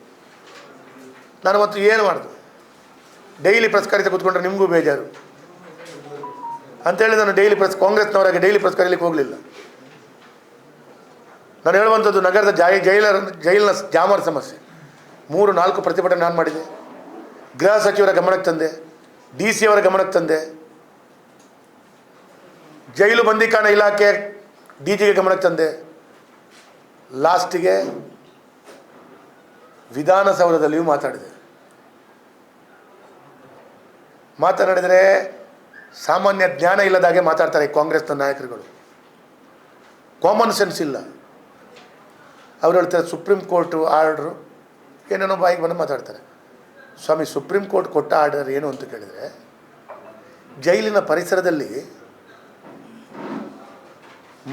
ನಾನು ಮತ್ತು ಏನು ಮಾಡಿದೆ? ಡೈಲಿ ಪ್ರೆಸ್ ಕರಿತಾ ಕೂತ್ಕೊಂಡ್ರೆ ನಿಮಗೂ ಬೇಜಾರು. ಅಂತೇಳಿ ನಾನು ಡೈಲಿ ಪ್ರೆಸ್ ಕಾಂಗ್ರೆಸ್ನವರಾಗಿ ಡೈಲಿ ಪ್ರೆಸ್ ಕರೀಲಿಕ್ಕೆ ಹೋಗಲಿಲ್ಲ. ನಾನು ಹೇಳುವಂಥದ್ದು ನಗರದ ಜೈ ಜೈಲರ್ ಜೈಲಿನ ಜಾಮರ್ ಸಮಸ್ಯೆ. ಮೂರು, ನಾಲ್ಕು ಪ್ರತಿಭಟನೆ ನಾನು ಮಾಡಿದೆ. ಗೃಹ ಸಚಿವರ ಗಮನಕ್ಕೆ ತಂದೆ, ಡಿ ಸಿ ಅವರ ಗಮನಕ್ಕೆ ತಂದೆ, ಜೈಲು ಬಂದಿಕಾಣ ಇಲಾಖೆ ಡಿ ಜಿಗೆ ಗಮನಕ್ಕೆ ತಂದೆ. ಲಾಸ್ಟಿಗೆ ವಿಧಾನಸೌಧದಲ್ಲಿಯೂ ಮಾತಾಡಿದೆ. ಮಾತನಾಡಿದರೆ ಸಾಮಾನ್ಯ ಜ್ಞಾನ ಇಲ್ಲದಾಗೆ ಮಾತಾಡ್ತಾರೆ ಈ ಕಾಂಗ್ರೆಸ್ನ ನಾಯಕರುಗಳು. ಕಾಮನ್ ಸೆನ್ಸ್ ಇಲ್ಲ. ಅವ್ರು ಹೇಳ್ತಾರೆ ಸುಪ್ರೀಂ ಕೋರ್ಟು ಆರ್ಡ್ರು, ಏನೇನೋ ಬಾಯಿಗೆ ಬಂದು ಮಾತಾಡ್ತಾರೆ. ಸ್ವಾಮಿ ಸುಪ್ರೀಂ ಕೋರ್ಟ್ ಕೊಟ್ಟ ಆರ್ಡರ್ ಏನು ಅಂತ ಕೇಳಿದರೆ, ಜೈಲಿನ ಪರಿಸರದಲ್ಲಿ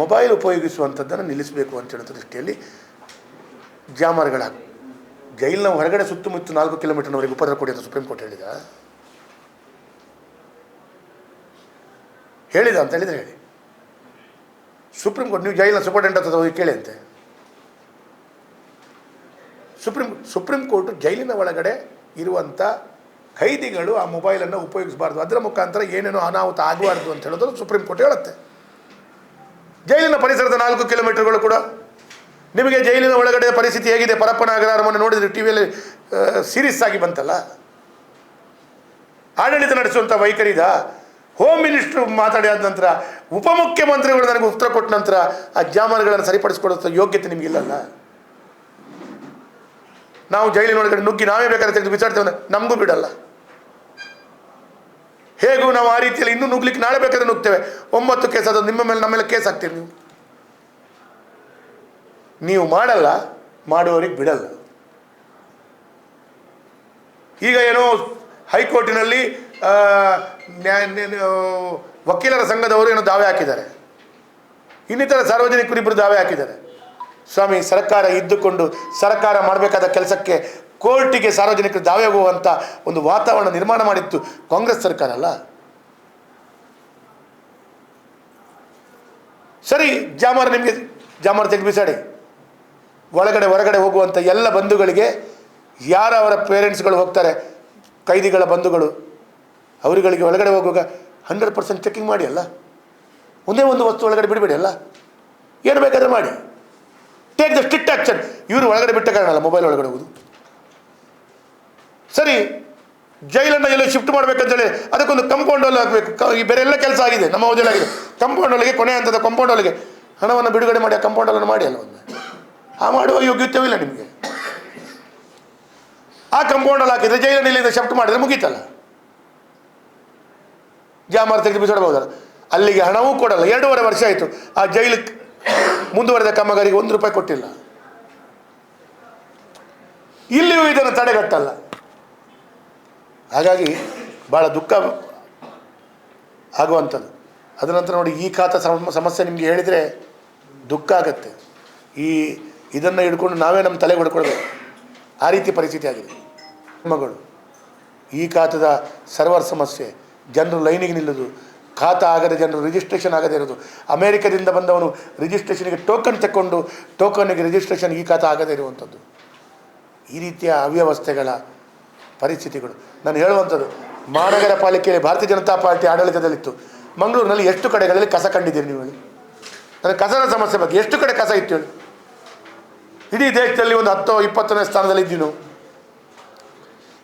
ಮೊಬೈಲ್ ಉಪಯೋಗಿಸುವಂಥದ್ದನ್ನು ನಿಲ್ಲಿಸಬೇಕು ಅಂತ ಹೇಳೋ ದೃಷ್ಟಿಯಲ್ಲಿ ಜಾಮರ್ಗಳ, ಜೈಲಿನ ಹೊರಗಡೆ ಸುತ್ತಮುತ್ತ ನಾಲ್ಕು ಕಿಲೋಮೀಟರ್ನವರೆಗೆ ಉಪದ್ರ ಕೊಡಿ ಅಂತ ಸುಪ್ರೀಂ ಕೋರ್ಟ್ ಹೇಳಿದ. ಹೇಳಿದ ಅಂತ ಹೇಳಿದರೆ ಹೇಳಿ. ಸುಪ್ರೀಂ ಕೋರ್ಟ್, ನೀವು ಜೈಲಿನ ಸೂಪರ್ಟೆಂಟ್ ಹತ್ರ ಹೋಗಿ ಕೇಳಿ ಅಂತೆ. ಸುಪ್ರೀಂ ಸುಪ್ರೀಂ ಕೋರ್ಟ್ ಜೈಲಿನ ಒಳಗಡೆ ಇರುವಂಥ ಖೈದಿಗಳು ಆ ಮೊಬೈಲನ್ನು ಉಪಯೋಗಿಸಬಾರ್ದು. ಅದರ ಮುಖಾಂತರ ಏನೇನೋ ಅನಾಹುತ ಆಗಬಾರ್ದು ಅಂತ ಹೇಳೋದು ಸುಪ್ರೀಂ ಕೋರ್ಟ್ ಹೇಳುತ್ತೆ. ಜೈಲಿನ ಪರಿಸರದ ನಾಲ್ಕು ಕಿಲೋಮೀಟರ್ಗಳು ಕೂಡ. ನಿಮಗೆ ಜೈಲಿನ ಒಳಗಡೆ ಪರಿಸ್ಥಿತಿ ಹೇಗಿದೆ? ಪರಪ್ಪನ ಅಗ್ರಹಾರವನ್ನು ನೋಡಿದರೆ ಟಿ ವಿಯಲ್ಲಿ ಸೀರೀಸ್ ಆಗಿ ಬಂತಲ್ಲ. ಆಡಳಿತ ನಡೆಸುವಂಥ ವೈಖರಿದ ಹೋಮ್ ಮಿನಿಸ್ಟ್ರು ಮಾತಾಡಿದ ನಂತರ, ಉಪಮುಖ್ಯಮಂತ್ರಿಗಳು ನನಗೆ ಉತ್ತರ ಕೊಟ್ಟ ನಂತರ, ಆ ಜಾಮರ್ಗಳನ್ನು ಸರಿಪಡಿಸ್ಕೊಡೋ ಯೋಗ್ಯತೆ ನಿಮಗಿಲ್ಲಲ್ಲ ನಾವು ಜೈಲಿನ ಒಳಗಡೆ ನುಗ್ಗಿ ನಾವೇ ಬೇಕಾದ್ರೆ ತೆಗೆದು ಬಿಸಾಡ್ತೇವೆ ನಮಗೂ ಬಿಡಲ್ಲ. ಹೇಗೂ ನಾವು ಆ ರೀತಿಯಲ್ಲಿ ಇನ್ನೂ ನುಗ್ಲಿಕ್ಕೆ ನಾಳೆ ಬೇಕಾದ್ರೆ ನುಗ್ತೇವೆ. ಒಂಬತ್ತು ಕೇಸ್ ಅದು ನಿಮ್ಮ ಮೇಲೆ, ನಮ್ಮ ಮೇಲೆ ಕೇಸ್ ಹಾಕ್ತೀರಿ ನೀವು. ನೀವು ಮಾಡಲ್ಲ, ಮಾಡುವವರಿಗೆ ಬಿಡಲ್ಲ. ಈಗ ಏನೋ ಹೈಕೋರ್ಟಿನಲ್ಲಿ ವಕೀಲರ ಸಂಘದವರು ಏನೋ ದಾವೆ ಹಾಕಿದ್ದಾರೆ. ಇನ್ನಿತರ ಸಾರ್ವಜನಿಕರಿಬ್ಬರು ದಾವೆ ಹಾಕಿದ್ದಾರೆ. ಸ್ವಾಮಿ, ಸರ್ಕಾರ ಇದ್ದುಕೊಂಡು ಸರ್ಕಾರ ಮಾಡಬೇಕಾದ ಕೆಲಸಕ್ಕೆ ಕೋರ್ಟಿಗೆ ಸಾರ್ವಜನಿಕರು ದಾವೆ ಹೋಗುವಂಥ ಒಂದು ವಾತಾವರಣ ನಿರ್ಮಾಣ ಮಾಡಿತ್ತು ಕಾಂಗ್ರೆಸ್ ಸರ್ಕಾರ ಅಲ್ಲ? ಸರಿ, ಜಾಮರ್ ನಿಮಗೆ, ಜಾಮರ್ ತೆಗೆದು ಬಿಸಾಡಿ. ಒಳಗಡೆ, ಹೊರಗಡೆ ಹೋಗುವಂಥ ಎಲ್ಲ ಬಂಧುಗಳಿಗೆ ಯಾರು ಅವರ ಪೇರೆಂಟ್ಸ್ಗಳು ಹೋಗ್ತಾರೆ? ಕೈದಿಗಳ ಬಂಧುಗಳು. ಅವರುಗಳಿಗೆ ಒಳಗಡೆ ಹೋಗುವಾಗ ಹಂಡ್ರೆಡ್ ಪರ್ಸೆಂಟ್ ಚೆಕಿಂಗ್ ಮಾಡಿ ಅಲ್ಲ? ಒಂದೇ ಒಂದು ವಸ್ತು ಒಳಗಡೆ ಬಿಡಬೇಡಿ ಅಲ್ಲ? ಏನು ಬೇಕಾದರೂ ಮಾಡಿ. ಟೇಕ್ ದ ಸ್ಟ್ರಿಕ್ಟ್ ಆ್ಯಕ್ಷನ್ ಇವರು ಒಳಗಡೆ ಬಿಟ್ಟ ಕಾರಣ ಅಲ್ಲ ಮೊಬೈಲ್ ಒಳಗಡೆ ಹೋಗುದು. ಸರಿ, ಜೈಲನ್ನು ಎಲ್ಲ ಶಿಫ್ಟ್ ಮಾಡಬೇಕಂತೇಳಿ ಅದಕ್ಕೊಂದು ಕಂಪೌಂಡ್ ಒಳಗೆ ಹಾಕಬೇಕು. ಈ ಬೇರೆ ಎಲ್ಲ ಕೆಲಸ ಆಗಿದೆ, ನಮ್ಮ ಅವಧಿಯಲ್ಲಿ ಆಗಿದೆ. ಕಂಪೌಂಡ್ ಒಳಗೆ ಕೊನೆ ಹಂತದ ಕಂಪೌಂಡ್ ಒಳಗೆ ಹಣವನ್ನು ಬಿಡುಗಡೆ ಮಾಡಿ ಆ ಕಂಪೌಂಡ್ ಅನ್ನು ಮಾಡಿ ಅಲ್ಲ ಒಂದು ಆ ಮಾಡುವ ಯೋಗ್ಯತೆವಿಲ್ಲ ನಿಮಗೆ. ಆ ಕಂಪೌಂಡಲ್ಲಿ ಹಾಕಿದ್ರೆ ಜೈಲನ್ನು ಇಲ್ಲಿಂದ ಶಿಫ್ಟ್ ಮಾಡಿದ್ರೆ ಮುಗೀತಲ್ಲ. ಜಾಮಾರ್ ತೆಗೆದು ಬಿಸಾಡಬಹುದಲ್ಲ ಅಲ್ಲಿಗೆ ಹಣವೂ ಕೊಡಲ್ಲ. ಎರಡೂವರೆ ವರ್ಷ ಆಯಿತು. ಆ ಜೈಲು ಮುಂದುವರೆದ ಕಾಮಗಾರಿಗೆ ಒಂದು ರೂಪಾಯಿ ಕೊಟ್ಟಿಲ್ಲ. ಇಲ್ಲಿಯೂ ಇದನ್ನು ತಡೆಗಟ್ಟಲ್ಲ. ಹಾಗಾಗಿ ಭಾಳ ದುಃಖ ಆಗುವಂಥದ್ದು. ಅದರ ನಂತರ ನೋಡಿ, ಈ ಖಾತ ಸಮ- ಸಮಸ್ಯೆ ನಿಮಗೆ ಹೇಳಿದರೆ ದುಃಖ ಆಗುತ್ತೆ. ಈ ಇದನ್ನು ಹಿಡ್ಕೊಂಡು ನಾವೇ ನಮ್ಮ ತಲೆ ಹೊಡ್ಕೊಳ್ಬೇಕು. ಆ ರೀತಿ ಪರಿಸ್ಥಿತಿ ಆಗಿದೆ. ಮಗಳು, ಈ ಖಾತದ ಸರ್ವರ್ ಸಮಸ್ಯೆ, ಜನರು ಲೈನಿಗೆ ನಿಲ್ಲೋದು ಖಾತಾ ಆಗದೆ ಜನರು ರಿಜಿಸ್ಟ್ರೇಷನ್ ಆಗದೇ ಇರೋದು. ಅಮೇರಿಕದಿಂದ ಬಂದವನು ರಿಜಿಸ್ಟ್ರೇಷನ್ಗೆ ಟೋಕನ್ ತಗೊಂಡು ಟೋಕನ್ಗೆ ರಿಜಿಸ್ಟ್ರೇಷನ್ ಈ ಖಾತ ಆಗದೇ ಇರುವಂಥದ್ದು. ಈ ರೀತಿಯ ಅವ್ಯವಸ್ಥೆಗಳ ಪರಿಸ್ಥಿತಿಗಳು. ನಾನು ಹೇಳುವಂಥದ್ದು, ಮಹಾನಗರ ಪಾಲಿಕೆಯಲ್ಲಿ ಭಾರತೀಯ ಜನತಾ ಪಾರ್ಟಿ ಆಡಳಿತದಲ್ಲಿತ್ತು. ಮಂಗಳೂರಿನಲ್ಲಿ ಎಷ್ಟು ಕಡೆಗಳಲ್ಲಿ ಕಸ ಕಂಡಿದ್ದೀರಿ ನೀವು ಹೇಳಿ? ನನಗೆ ಕಸದ ಸಮಸ್ಯೆ ಬಗ್ಗೆ ಎಷ್ಟು ಕಡೆ ಕಸ ಇತ್ತು ಹೇಳಿ? ಇಡೀ ದೇಶದಲ್ಲಿ ಒಂದು ಹತ್ತು ಇಪ್ಪತ್ತನೇ ಸ್ಥಾನದಲ್ಲಿ ಇದ್ದೀನು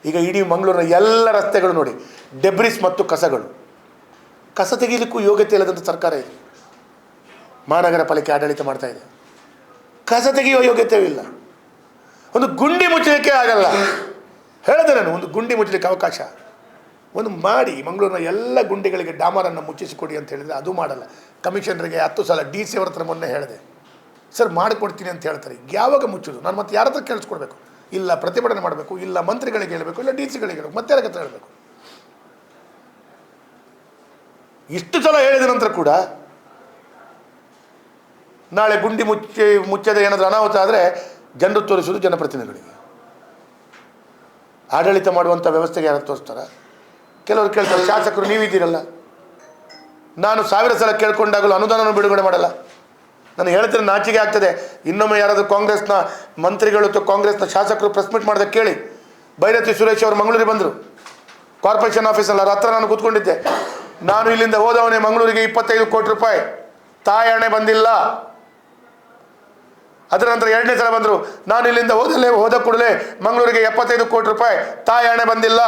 ಈಗ ಇಡೀ ಮಂಗಳೂರಿನ ಎಲ್ಲ ರಸ್ತೆಗಳು ನೋಡಿ ಡೆಬ್ರಿಸ್ ಮತ್ತು ಕಸಗಳು. ಕಸ ತೆಗೀಲಿಕ್ಕೂ ಯೋಗ್ಯತೆ ಇಲ್ಲದಂಥ ಸರ್ಕಾರ ಇದೆ. ಮಹಾನಗರ ಪಾಲಿಕೆ ಆಡಳಿತ ಮಾಡ್ತಾ ಇದೆ. ಕಸ ತೆಗೆಯುವ ಯೋಗ್ಯತೆ ಇಲ್ಲ. ಒಂದು ಗುಂಡಿ ಮುಚ್ಚಲಿಕ್ಕೆ ಆಗಲ್ಲ. ಹೇಳಿದೆ ನಾನು, ಒಂದು ಗುಂಡಿ ಮುಚ್ಚಲಿಕ್ಕೆ ಅವಕಾಶ. ಒಂದು ಮಾಡಿ ಮಂಗಳೂರಿನ ಎಲ್ಲ ಗುಂಡಿಗಳಿಗೆ ಡಾಮರನ್ನು ಮುಚ್ಚಿಸಿಕೊಡಿ ಅಂತ ಹೇಳಿದರೆ ಅದು ಮಾಡಲ್ಲ. ಕಮಿಷನರಿಗೆ ಹತ್ತು ಸಲ ಡಿ ಸಿ ಅವ್ರ ಹತ್ರ ಮೊನ್ನೆ ಹೇಳಿದೆ. ಸರ್ ಮಾಡಿಕೊಡ್ತೀನಿ ಅಂತ ಹೇಳ್ತಾರೆ. ಯಾವಾಗ ಮುಚ್ಚೋದು ನಾನು ಮತ್ತೆ ಯಾರ ಹತ್ರ ಕೇಳಿಸ್ಕೊಡ್ಬೇಕು? ಇಲ್ಲ ಪ್ರತಿಭಟನೆ ಮಾಡಬೇಕು, ಇಲ್ಲ ಮಂತ್ರಿಗಳಿಗೆ ಹೇಳಬೇಕು, ಇಲ್ಲ ಡಿ ಸಿಗಳಿಗೆ ಹೇಳಬೇಕು, ಮತ್ತೆ ಯಾರ ಹತ್ರ ಹೇಳಬೇಕು? ಇಷ್ಟು ಸಲ ಹೇಳಿದ ನಂತರ ಕೂಡ ನಾಳೆ ಗುಂಡಿ ಮುಚ್ಚಿ, ಮುಚ್ಚದೆ ಏನಾದರೂ ಅನಾಹುತ ಆದರೆ ಜನರು ತೋರಿಸೋದು ಜನಪ್ರತಿನಿಧಿಗಳಿಗೆ. ಆಡಳಿತ ಮಾಡುವಂಥ ವ್ಯವಸ್ಥೆಗೆ ಯಾರು ತೋರಿಸ್ತಾರ? ಕೆಲವರು ಕೇಳ್ತಾರೆ, ಶಾಸಕರು ನೀವಿದ್ದೀರಲ್ಲ. ನಾನು ಸಾವಿರ ಸಲ ಕೇಳ್ಕೊಂಡಾಗಲೂ ಅನುದಾನವನ್ನು ಬಿಡುಗಡೆ ಮಾಡಲ್ಲ. ನಾನು ಹೇಳ್ತೀನಿ ನಾಚಿಕೆ ಆಗ್ತದೆ. ಇನ್ನೊಮ್ಮೆ ಯಾರಾದರೂ ಕಾಂಗ್ರೆಸ್ನ ಮಂತ್ರಿಗಳು ಅಥವಾ ಕಾಂಗ್ರೆಸ್ನ ಶಾಸಕರು ಪ್ರೆಸ್ ಮೀಟ್ ಮಾಡಿದಾಗ ಕೇಳಿ. ಭೈರತಿ ಸುರೇಶ್ ಅವರು ಮಂಗಳೂರಿಗೆ ಬಂದರು. ಕಾರ್ಪೊರೇಷನ್ ಆಫೀಸಲ್ಲಿ ಅವ್ರ ಹತ್ರ ನಾನು ಕೂತ್ಕೊಂಡಿದ್ದೆ. ನಾನು ಇಲ್ಲಿಂದ ಹೋದವನೇ ಮಂಗಳೂರಿಗೆ ಇಪ್ಪತ್ತೈದು ಕೋಟಿ ರೂಪಾಯಿ. ತಾಯಿ ಹಣೆ ಬಂದಿಲ್ಲ. ಅದರ ನಂತರ ಎರಡನೇ ಸಲ ಬಂದರು, ನಾನು ಇಲ್ಲಿಂದ ಹೋದಲ್ಲೇ, ಹೋದ ಕೂಡಲೇ ಮಂಗಳೂರಿಗೆ ಎಪ್ಪತ್ತೈದು ಕೋಟಿ ರೂಪಾಯಿ. ತಾಯಿ ಹಣೆ ಬಂದಿಲ್ಲ.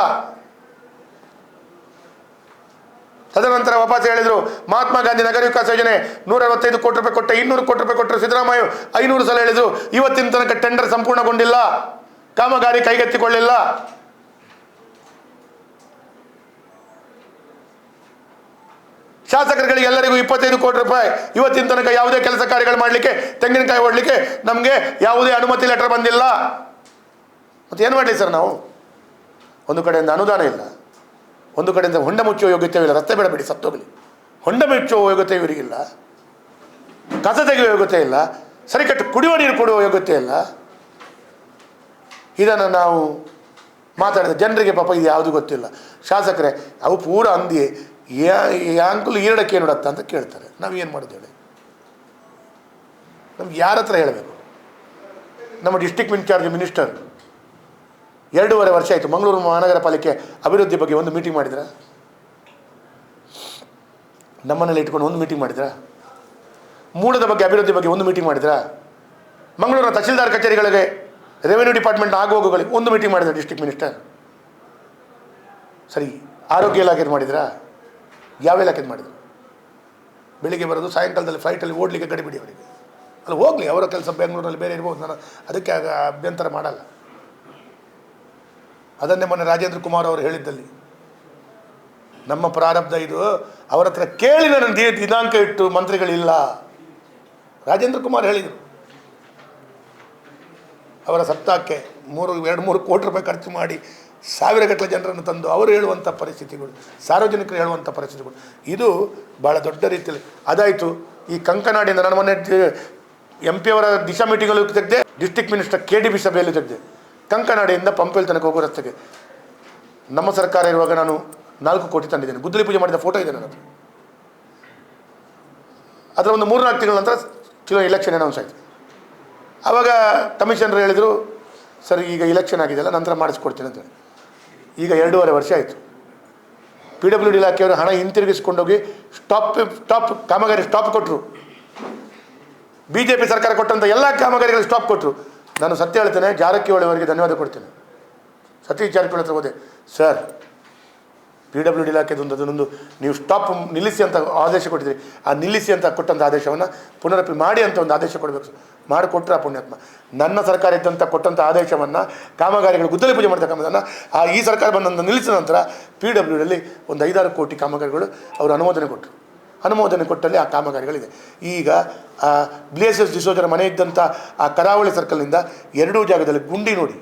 ತದನಂತರ ವಾಪಸ್ ಹೇಳಿದರು, ಮಹಾತ್ಮ ಗಾಂಧಿ ನಗರ ವಿಕಾಸ ಯೋಜನೆ ನೂರ ಅರವತ್ತೈದು ಕೋಟಿ ರೂಪಾಯಿ ಕೊಟ್ಟ, ಇನ್ನೂರು ಕೋಟಿ ರೂಪಾಯಿ ಕೊಟ್ಟರು ಸಿದ್ದರಾಮಯ್ಯ. ಐನೂರು ಸಲ ಹೇಳಿದರು, ಇವತ್ತಿನ ತನಕ ಟೆಂಡರ್ ಸಂಪೂರ್ಣಗೊಂಡಿಲ್ಲ. ಕಾಮಗಾರಿ ಕೈಗೆತ್ತಿಕೊಳ್ಳಿಲ್ಲ. ಶಾಸಕರುಗಳಿಗೆ ಎಲ್ಲರಿಗೂ ಇಪ್ಪತ್ತೈದು ಕೋಟಿ ರೂಪಾಯಿ. ಇವತ್ತಿನ ತನಕ ಯಾವುದೇ ಕೆಲಸ ಕಾರ್ಯಗಳು ಮಾಡಲಿಕ್ಕೆ, ತೆಂಗಿನಕಾಯಿ ಓಡಲಿಕ್ಕೆ ನಮಗೆ ಯಾವುದೇ ಅನುಮತಿ ಲೆಟರ್ ಬಂದಿಲ್ಲ. ಮತ್ತೆ ಏನು ಮಾಡಲಿ ಸರ್ ನಾವು? ಒಂದು ಕಡೆಯಿಂದ ಅನುದಾನ ಇಲ್ಲ. ಒಂದು ಕಡೆಯಿಂದ ಹೊಂಡ ಮುಚ್ಚುವ ಯೋಗ್ಯತೆ ಇಲ್ಲ. ರಸ್ತೆ ಬಿಡಬೇಡಿ ಸತ್ತೋಗಲಿ ಹೊಂಡ ಮುಚ್ಚುವ ಯೋಗ್ಯತೆ ಇವರಿಗಿಲ್ಲ ಕಸ ತೆಗೆಯುವ ಯೋಗ್ಯತೆ ಇಲ್ಲ. ಸರಿಕಟ್ಟು ಕುಡಿಯುವ ನೀರು ಕೊಡುವ ಯೋಗ್ಯತೆ ಇಲ್ಲ. ಇದನ್ನು ನಾವು ಮಾತಾಡಿದ ಜನರಿಗೆ ಪಾಪ ಇದು ಯಾವುದು ಗೊತ್ತಿಲ್ಲ. ಶಾಸಕರೇ, ಅವು ಪೂರ ಅಂದಿ ಯಾಂಕುಲ್ ಈರಡಕ್ಕೆ ನೋಡತ್ತ ಅಂತ ಕೇಳ್ತಾರೆ. ನಾವು ಏನು ಮಾಡೋದು ಹೇಳಿ ನಮ್ಗೆ ಯಾರ ಹತ್ರ ಹೇಳಬೇಕು? ನಮ್ಮ ಡಿಸ್ಟಿಕ್ ಇನ್ಚಾರ್ಜ್ ಮಿನಿಸ್ಟರ್ ಎರಡೂವರೆ ವರ್ಷ ಆಯಿತು. ಮಂಗಳೂರು ಮಹಾನಗರ ಪಾಲಿಕೆ ಅಭಿವೃದ್ಧಿ ಬಗ್ಗೆ ಒಂದು ಮೀಟಿಂಗ್ ಮಾಡಿದ್ರ? ನಮ್ಮನೇಲಿ ಇಟ್ಕೊಂಡು ಒಂದು ಮೀಟಿಂಗ್ ಮಾಡಿದ್ರ? ಮೂಡದ ಬಗ್ಗೆ ಅಭಿವೃದ್ಧಿ ಬಗ್ಗೆ ಒಂದು ಮೀಟಿಂಗ್ ಮಾಡಿದ್ರ? ಮಂಗಳೂರಿನ ತಹಸೀಲ್ದಾರ್ ಕಚೇರಿಗಳಿಗೆ ರೆವೆನ್ಯೂ ಡಿಪಾರ್ಟ್ಮೆಂಟ್ ಆಗುವೋಗುಗಳಿಗೆ ಒಂದು ಮೀಟಿಂಗ್ ಮಾಡಿದ್ರೆ ಡಿಸ್ಟಿಕ್ ಮಿನಿಸ್ಟರ್ ಸರಿ, ಆರೋಗ್ಯ ಇಲಾಖೆ ಮಾಡಿದ್ರಾ? ಯಾವ ಇಲಾಖೆದು ಮಾಡಿದ್ರು? ಬೆಳಿಗ್ಗೆ ಬರೋದು, ಸಾಯಂಕಾಲದಲ್ಲಿ ಫ್ಲೈಟಲ್ಲಿ ಓಡಲಿಕ್ಕೆ ಗಡಿಬಿಡಿ ಅವರಿಗೆ. ಅಲ್ಲಿ, ಹೋಗಲಿ, ಅವರ ಕೆಲಸ ಬೆಂಗಳೂರಲ್ಲಿ ಬೇರೆ ಇರ್ಬೋದು. ನಾನು ಅದಕ್ಕೆ ಅಭ್ಯಂತರ ಮಾಡಲ್ಲ. ಅದನ್ನೇ ಮೊನ್ನೆ ರಾಜೇಂದ್ರ ಕುಮಾರ್ ಅವರು ಹೇಳಿದ್ದಲ್ಲಿ. ನಮ್ಮ ಪ್ರಾರಬ್ಧ ಇದು, ಅವರ ಹತ್ರ ಕೇಳಿ ನನ್ನ ದಿ- ದಿನಾಂಕ ಇಟ್ಟು ಮಂತ್ರಿಗಳಿಲ್ಲ. ರಾಜೇಂದ್ರ ಕುಮಾರ್ ಹೇಳಿದರು. ಅವರ ಸಪ್ತಾಹಕ್ಕೆ ಮೂರು, ಎರಡು, ಮೂರು ಕೋಟಿ ರೂಪಾಯಿ ಖರ್ಚು ಮಾಡಿ ಸಾವಿರಗಟ್ಟಲೆ ಜನರನ್ನು ತಂದು ಅವರು ಹೇಳುವಂಥ ಪರಿಸ್ಥಿತಿಗಳು, ಸಾರ್ವಜನಿಕರು ಹೇಳುವಂಥ ಪರಿಸ್ಥಿತಿಗಳು. ಇದು ಭಾಳ ದೊಡ್ಡ ರೀತಿಯಲ್ಲಿ. ಅದಾಯಿತು, ಈ ಕಂಕನಾಡಿಂದ ನಾನು ಮೊನ್ನೆ ಎಂ ಪಿ ಅವರ ದಿಶಾ ಮೀಟಿಂಗಲ್ಲೂ ತೆಗೆದೆ, district minister K D B ಸಭೆಯಲ್ಲಿ ತೆಗೆದೆ. ಕಂಕನಾಡಿಯಿಂದ ಪಂಪೆಲ್ ತನಕ ಹೋಗೋ ರಸ್ತೆಗೆ. ನಮ್ಮ ಸರ್ಕಾರ ಇರುವಾಗ ನಾನು ನಾಲ್ಕು ಕೋಟಿ ತಂದಿದ್ದೇನೆ. ಗುದ್ದಲಿ ಪೂಜೆ ಮಾಡಿದ ಫೋಟೋ ಇದೆ ನನ್ನ ಅದರ ಒಂದು ಮೂರ್ನಾಲ್ಕು ತಿಂಗಳ ನಂತರ ಚಲೋ ಎಲೆಕ್ಷನ್ ಅನೌನ್ಸ್ ಆಯಿತು. ಆವಾಗ ಕಮಿಷನರ್ ಹೇಳಿದರು, ಸರ್, ಈಗ ಇಲೆಕ್ಷನ್ ಆಗಿದೆಯಲ್ಲ ನಂತರ ಮಾಡಿಸ್ಕೊಡ್ತೀನಿ ಅಂತೇಳಿ ಈಗ ಎರಡೂವರೆ ವರ್ಷ ಆಯಿತು. ಪಿ ಡಬ್ಲ್ಯೂ ಡಿ ಇಲಾಖೆಯವರು ಹಣ ಹಿಂತಿರುಗಿಸ್ಕೊಂಡೋಗಿ ಸ್ಟಾಪ್ ಸ್ಟಾಪ್ ಕಾಮಗಾರಿ ಸ್ಟಾಪ್ ಕೊಟ್ಟರು ಬಿ ಜೆ ಪಿ ಸರ್ಕಾರ ಕೊಟ್ಟಂಥ ಎಲ್ಲ ಕಾಮಗಾರಿಗಳು ಸ್ಟಾಪ್ ಕೊಟ್ಟರು ನಾನು ಸತ್ಯ ಹೇಳ್ತೇನೆ ಜಾರಕಿಹೊಳಿ ಅವರಿಗೆ ಧನ್ಯವಾದ ಕೊಡ್ತೇನೆ. ಸತೀಶ್ ಜಾರಕಿಹೊಳಿ ಹತ್ರ ಹೋದೆ ಸರ್ ಪಿ ಡಬ್ಲ್ಯೂ ಡಿ ಇಲಾಖೆದೊಂದು ಅದನ್ನೊಂದು ನೀವು ಸ್ಟಾಪ್ ನಿಲ್ಲಿಸಿ ಅಂತ ಆದೇಶ ಕೊಟ್ಟಿದ್ದೀರಿ. ಆ ನಿಲ್ಲಿಸಿ ಅಂತ ಕೊಟ್ಟಂಥ ಆದೇಶವನ್ನು ಪುನರಪಿ ಮಾಡಿ ಅಂತ ಒಂದು ಆದೇಶ ಕೊಡಬೇಕು ಮಾಡಿಕೊಟ್ರೆ ಆ ಪುಣ್ಯಾತ್ಮ. ನನ್ನ ಸರ್ಕಾರ ಇದ್ದಂಥ ಕೊಟ್ಟಂಥ ಆದೇಶವನ್ನು ಕಾಮಗಾರಿಗಳು ಗುದ್ದಲಿ ಪೂಜೆ ಮಾಡ್ತಕ್ಕಂಥದ್ದನ್ನು ಆ ಈ ಸರ್ಕಾರ ಬಂದ ನಿಲ್ಲಿಸಿದ ನಂತರ ಪಿ ಡಬ್ಲ್ಯೂ ಡಿಯಲ್ಲಿ ಒಂದು ಐದಾರು ಕೋಟಿ ಕಾಮಗಾರಿಗಳು ಅವರು ಅನುಮೋದನೆ ಕೊಟ್ಟರು. ಅನುಮೋದನೆ ಕೊಟ್ಟಲ್ಲಿ ಆ ಕಾಮಗಾರಿಗಳಿದೆ. ಈಗ ಆ ಬ್ಲೇಸಸ್ ಡಿಸೋಜರ ಮನೆ ಇದ್ದಂಥ ಆ ಕರಾವಳಿ ಸರ್ಕಲ್ನಿಂದ ಎರಡೂ ಜಾಗದಲ್ಲಿ ಗುಂಡಿ ನೋಡಿ.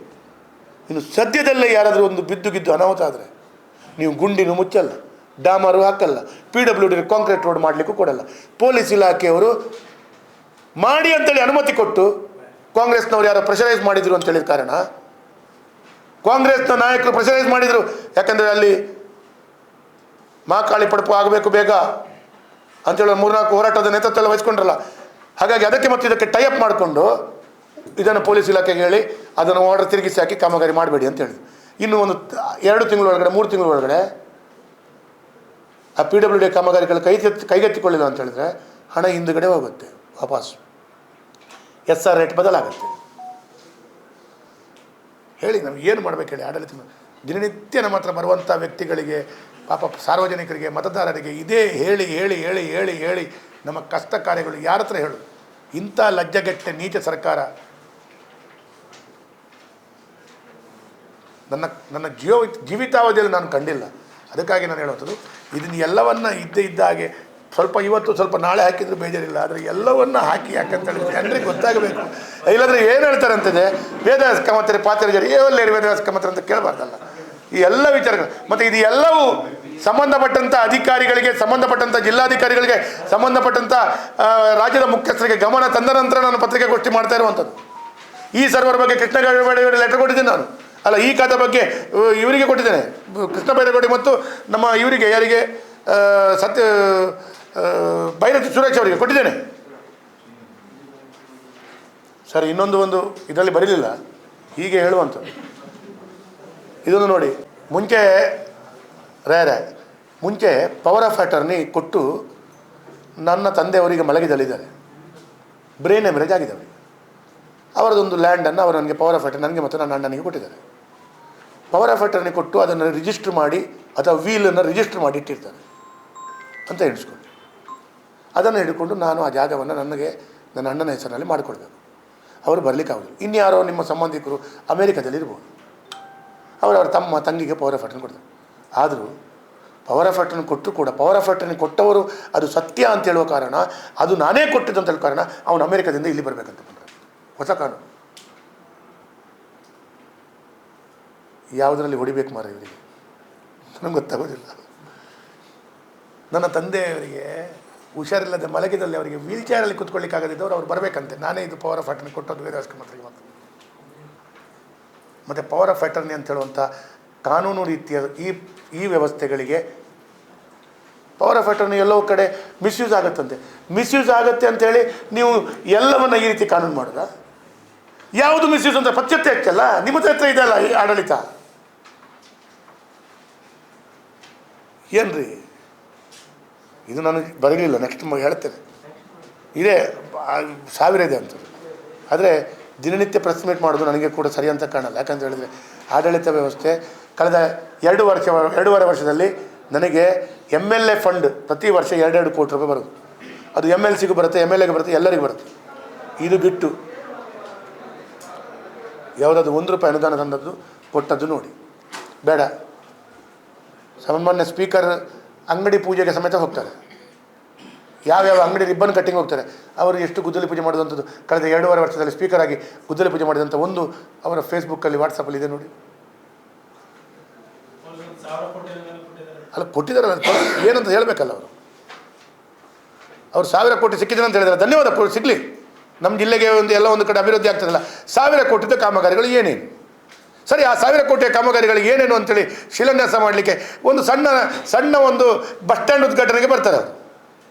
ಇನ್ನು ಸದ್ಯದಲ್ಲೇ ಯಾರಾದರೂ ಒಂದು ಬಿದ್ದು ಗಿದ್ದು ಅನಾಹುತ ಆದರೆ ನೀವು ಗುಂಡಿನೂ ಮುಚ್ಚಲ್ಲ, ಡಾಮರು ಹಾಕಲ್ಲ P W D concrete road ಮಾಡಲಿಕ್ಕೂ ಕೊಡಲ್ಲ. ಪೊಲೀಸ್ ಇಲಾಖೆಯವರು ಮಾಡಿ ಅಂತೇಳಿ ಅನುಮತಿ ಕೊಟ್ಟು ಕಾಂಗ್ರೆಸ್ನವ್ರು ಯಾರೋ ಪ್ರೆಷರೈಸ್ ಮಾಡಿದ್ರು ಅಂತ ಹೇಳಿದ ಕಾರಣ, ಕಾಂಗ್ರೆಸ್ನ ನಾಯಕರು ಪ್ರೆಷರೈಸ್ ಮಾಡಿದರು. ಯಾಕಂದರೆ ಅಲ್ಲಿ ಮಾಕಾಳಿ ಪಡಪು ಆಗಬೇಕು ಬೇಗ ಅಂತೇಳಿ ಮೂರ್ನಾಲ್ಕು ಹೋರಾಟದ ನೇತೃತ್ವ ಎಲ್ಲ ವಹಿಸ್ಕೊಂಡ್ರಲ್ಲ. ಹಾಗಾಗಿ ಅದಕ್ಕೆ ಮತ್ತು ಇದಕ್ಕೆ ಟೈಅಪ್ ಮಾಡಿಕೊಂಡು ಇದನ್ನು ಪೊಲೀಸ್ ಇಲಾಖೆಗೆ ಹೇಳಿ ಅದನ್ನು ಆರ್ಡರ್ ತಿರುಗಿಸಿ ಹಾಕಿ ಕಾಮಗಾರಿ ಮಾಡಬೇಡಿ ಅಂತ ಹೇಳಿದ್ರು. ಇನ್ನು ಒಂದು ಎರಡು ತಿಂಗಳೊಳಗಡೆ ಮೂರು ತಿಂಗಳ ಒಳಗಡೆ ಆ ಪಿ ಡಬ್ಲ್ಯೂ ಡಿ ಕಾಮಗಾರಿಗಳು ಕೈ ಕೈಗೆತ್ತಿಕೊಳ್ಳಿಲ್ಲ ಅಂತ ಹೇಳಿದ್ರೆ ಹಣ ಹಿಂದುಗಡೆ ಹೋಗುತ್ತೆ ವಾಪಸ್ ಎಸ್ ಆರ್ ರೇಟ್ ಬದಲಾಗುತ್ತೆ. ಹೇಳಿ ನಮ್ಗೆ ಏನು ಮಾಡ್ಬೇಕು ಹೇಳಿ ಆಡಳಿತ ದಿನನಿತ್ಯ ನಮ್ಮ ಹತ್ರ ಬರುವಂಥ ವ್ಯಕ್ತಿಗಳಿಗೆ, ಪಾಪ ಸಾರ್ವಜನಿಕರಿಗೆ, ಮತದಾರರಿಗೆ ಇದೇ ಹೇಳಿ ಹೇಳಿ ಹೇಳಿ ಹೇಳಿ ಹೇಳಿ ನಮ್ಮ ಕಷ್ಟ ಕಾರ್ಯಗಳು ಯಾರ ಹತ್ರ ಹೇಳು. ಇಂಥ ಲಜ್ಜೆಗೆಟ್ಟೆ ನೀಚ ಸರ್ಕಾರ ನನ್ನ ನನ್ನ ಜೀವ, ಜೀವಿತಾವಧಿಯಲ್ಲಿ ನಾನು ಕಂಡಿಲ್ಲ. ಅದಕ್ಕಾಗಿ ನಾನು ಹೇಳುವಂಥದ್ದು, ಇದನ್ನ ಎಲ್ಲವನ್ನು ಇದ್ದೇ ಇದ್ದ ಹಾಗೆ ಸ್ವಲ್ಪ ಇವತ್ತು ಸ್ವಲ್ಪ ನಾಳೆ ಹಾಕಿದ್ರು ಬೇಜಾರಿಲ್ಲ. ಆದರೆ ಎಲ್ಲವನ್ನ ಹಾಕಿ ಯಾಕಂತೇಳಿ ಜನರಿಗೆ ಗೊತ್ತಾಗಬೇಕು. ಇಲ್ಲಾಂದರೆ ಏನು ಹೇಳ್ತಾರೆ ಅಂತಂದರೆ ವೇದವ್ಯಾಸ ಕಮತ್ರಿ ಪಾತ್ರಿಜರು ಏವಲ್ಲ ವೇದವ್ಯಾಸ ಕಮತ್ರ ಅಂತ ಕೇಳಬಾರ್ದಲ್ಲ. ಈ ಎಲ್ಲ ವಿಚಾರಗಳು. ಮತ್ತು ಇದು ಎಲ್ಲವೂ ಸಂಬಂಧಪಟ್ಟಂಥ ಅಧಿಕಾರಿಗಳಿಗೆ ಸಂಬಂಧಪಟ್ಟಂಥ ಜಿಲ್ಲಾಧಿಕಾರಿಗಳಿಗೆ ಸಂಬಂಧಪಟ್ಟಂಥ ರಾಜ್ಯದ ಮುಖ್ಯಸ್ಥರಿಗೆ ಗಮನ ತಂದ ನಂತರ ನಾನು ಪತ್ರಿಕಾಗೋಷ್ಠಿ ಮಾಡ್ತಾ ಇರುವಂಥದ್ದು ಈ ಸರ್ವರ್ ಬಗ್ಗೆ ಕೃಷ್ಣ ಬೈರೇಗೌಡ ಲೆಟರ್ ಕೊಟ್ಟಿದ್ದೀನಿ ನಾನು. ಅಲ್ಲ, ಈ ಖಾತೆ ಬಗ್ಗೆ ಇವರಿಗೆ ಕೊಟ್ಟಿದ್ದೇನೆ. ಕೃಷ್ಣ ಬೈರೇಗೌಡಿ ಮತ್ತು ನಮ್ಮ ಇವರಿಗೆ, ಯಾರಿಗೆ ಸತ್ಯ ಬೈರತಿ ಸುರೇಶ್ ಅವರಿಗೆ ಕೊಟ್ಟಿದ್ದೇನೆ. ಸರ್, ಇನ್ನೊಂದು ಒಂದು ಇದರಲ್ಲಿ ಬರೀಲಿಲ್ಲ. ಹೀಗೆ ಹೇಳುವಂಥ ಇದೊಂದು ನೋಡಿ. ಮುಂಚೆ, ರೇ ರೇ, ಮುಂಚೆ ಪವರ್ ಆಫ್ ಅಟರ್ನಿ ಕೊಟ್ಟು ನನ್ನ ತಂದೆಯವರಿಗೆ ಮಲಗಿದಲ್ಲಿದ್ದಾರೆ ಬ್ರೈನ್ ಎಮರೇಜ್ ಆಗಿದೆ ಅವರಿಗೆ ಅವರದೊಂದು ಲ್ಯಾಂಡನ್ನು ಅವರು ನನಗೆ ಪವರ್ ಆಫ್ ಅಟರ್ನಿ ನನಗೆ ಮತ್ತು ನನ್ನ ಅಣ್ಣನಿಗೆ ಕೊಟ್ಟಿದ್ದಾರೆ. ಪವರ್ ಆಫ್ ಅಟರ್ನಿ ಕೊಟ್ಟು ಅದನ್ನು ರಿಜಿಸ್ಟರ್ ಮಾಡಿ ಅಥವಾ ವೀಲನ್ನು ರಿಜಿಸ್ಟರ್ ಮಾಡಿ ಇಟ್ಟಿರ್ತಾರೆ. ಅಂತ ಎಣಿಸ್ಕೊಂಡು ಅದನ್ನು ಹಿಡ್ಕೊಂಡು ನಾನು ಆ ಜಾಗವನ್ನು ನನಗೆ, ನನ್ನ ಅಣ್ಣನ ಹೆಸರಿನಲ್ಲಿ ಮಾಡಿಕೊಡ್ಬೇಕು. ಅವರು ಬರಲಿಕ್ಕೆ ಆಗೋದಿಲ್ಲ. ಇನ್ಯಾರೋ ನಿಮ್ಮ ಸಂಬಂಧಿಕರು ಅಮೇರಿಕಾದಲ್ಲಿ ಇರ್ಬೋದು. ಅವರು ಅವರ ತಮ್ಮ ತಂಗಿಗೆ ಪವರ್ ಆಫ್ ಅಟರ್ನಿ ಕೊಡ್ತಾರೆ. ಆದರೂ ಪವರ್ ಆಫ್ ಅಟರ್ನಿ ಕೊಟ್ಟರು ಕೂಡ ಪವರ್ ಆಫ್ ಅಟರ್ನಿ ಕೊಟ್ಟವರು ಅದು ಸತ್ಯ ಅಂತ ಹೇಳುವ ಕಾರಣ, ಅದು ನಾನೇ ಕೊಟ್ಟಿದ್ದು ಅಂತ ಹೇಳುವ ಕಾರಣ ಅವನು ಅಮೇರಿಕಾದಿಂದ ಇಲ್ಲಿ ಬರಬೇಕಂತ ಬಂದರು ಹೊಸ ಕಾನೂನು. ಯಾವುದರಲ್ಲಿ ಹೊಡಿಬೇಕು ಮಾರ ಇವರಿಗೆ? ನನಗೆ ಗೊತ್ತಾಗೋದಿಲ್ಲ. ನನ್ನ ತಂದೆಯವರಿಗೆ ಹುಷಾರಿಲ್ಲದೆ ಮಲಗಿದಲ್ಲಿ ಅವರಿಗೆ ವೀಲ್ ಚೇರಲ್ಲಿ ಕೂತ್ಕೊಳ್ಳಿಕ್ಕಾಗದಿದ್ದವರು ಅವ್ರು ಬರಬೇಕಂತೆ. ನಾನೇ ಇದು ಪವರ್ ಆಫ್ ಅಟರ್ನಿ ಕೊಟ್ಟದ್ದು ವೇದಾಸ್ಕ ಮಂತ್ರಿಗೆ ಮತ್ತು ಮತ್ತು ಪವರ್ ಆಫ್ ಅಟರ್ನಿ ಅಂತ ಹೇಳುವಂಥ ಕಾನೂನು ರೀತಿಯ ಈ ಈ ವ್ಯವಸ್ಥೆಗಳಿಗೆ ಪವರ್ ಆಫ್ ಅಟರ್ನಿ ಎಲ್ಲೋ ಕಡೆ ಮಿಸ್ಯೂಸ್ ಆಗುತ್ತಂತೆ. ಮಿಸ್ಯೂಸ್ ಆಗುತ್ತೆ ಅಂತೇಳಿ ನೀವು ಎಲ್ಲವನ್ನು ಈ ರೀತಿ ಕಾನೂನು ಮಾಡಿದ್ರಾ ಯಾವುದು ಮಿಸ್ಯೂಸ್ ಅಂತ ಪಚ್ಚತ್ತೆ ಆಗ್ತಲ್ಲ ನಿಮ್ಮ ಹತ್ರ ಇದೆಯಲ್ಲ ಈ ಆಡಳಿತ? ಏನ್ರಿ? ಇದು ನನಗೆ ಬರಲಿಲ್ಲ ನೆಕ್ಸ್ಟ್ ಹೇಳ್ತೇನೆ. ಇದೆ ಸಾವಿರ ಇದೆ ಅಂತ. ಆದರೆ ದಿನನಿತ್ಯ ಪ್ರೆಸ್ ಮೀಟ್ ಮಾಡೋದು ನನಗೆ ಕೂಡ ಸರಿ ಅಂತ ಕಾಣಲ್ಲ. ಯಾಕಂತ ಹೇಳಿದರೆ ಆಡಳಿತ ವ್ಯವಸ್ಥೆ ಕಳೆದ ಎರಡು ವರ್ಷ, ಎರಡೂವರೆ ವರ್ಷದಲ್ಲಿ ನನಗೆ ಎಂ ಎಲ್ ಎ ಫಂಡ್ ಪ್ರತಿ ವರ್ಷ ಎರಡೆರಡು ಕೋಟಿ ರೂಪಾಯಿ ಬರೋದು ಅದು ಎಂ ಎಲ್ ಸಿಗೂ ಬರುತ್ತೆ ಎಂ ಎಲ್ ಎಗೆ ಬರುತ್ತೆ, ಎಲ್ಲರಿಗೂ ಬರುತ್ತೆ. ಇದು ಬಿಟ್ಟು ಯಾವುದಾದ್ರು ಒಂದು ರೂಪಾಯಿ ಅನುದಾನ ತಂದದ್ದು, ಕೊಟ್ಟದ್ದು ನೋಡಿ. ಬೇಡ. ಸಾಮಾನ್ಯ ಸ್ಪೀಕರ್ ಅಂಗಡಿ ಪೂಜೆಗೆ ಸಮೇತ ಹೋಗ್ತಾರೆ. ಯಾವ್ಯಾವ ಅಂಗಡಿ ರಿಬ್ಬನ್ ಕಟ್ಟಿಂಗ್ ಹೋಗ್ತಾರೆ. ಅವರು ಎಷ್ಟು ಗುದ್ದಲಿ ಪೂಜೆ ಮಾಡಿದಂಥದ್ದು ಕಳೆದ ಎರಡೂವರೆ ವರ್ಷದಲ್ಲಿ ಸ್ಪೀಕರ್ ಆಗಿ ಗುದ್ದಲಿ ಪೂಜೆ ಮಾಡಿದಂಥ ಒಂದು ಅವರ ಫೇಸ್ಬುಕ್ಕಲ್ಲಿ ವಾಟ್ಸಪ್ಪಲ್ಲಿ ಇದೆ ನೋಡಿ. ಅಲ್ಲ, ಕೊಟ್ಟಿದ್ದಾರೆ ಏನಂತ ಹೇಳಬೇಕಲ್ಲ ಅವರು. ಅವ್ರು ಸಾವಿರ ಕೋಟಿ ಸಿಕ್ಕಿದ್ರೆ ಅಂತ ಹೇಳಿದ್ದಾರೆ. ಧನ್ಯವಾದ, ಸಿಗಲಿ. ನಮ್ಮ ಜಿಲ್ಲೆಗೆ ಒಂದು ಎಲ್ಲ ಒಂದು ಕಡೆ ಅಭಿವೃದ್ಧಿ ಆಗ್ತದಲ್ಲ. ಸಾವಿರ ಕೋಟಿದ ಕಾಮಗಾರಿಗಳು ಏನೇನು? ಸರಿ, ಆ ಸಾವಿರ ಕೋಟಿಯ ಕಾಮಗಾರಿಗಳಿಗೆ ಏನೇನು ಅಂತೇಳಿ ಶಿಲಾನ್ಯಾಸ ಮಾಡಲಿಕ್ಕೆ ಒಂದು ಸಣ್ಣ ಸಣ್ಣ ಒಂದು ಬಸ್ ಸ್ಟ್ಯಾಂಡ್ ಉದ್ಘಾಟನೆಗೆ ಬರ್ತಾರೆ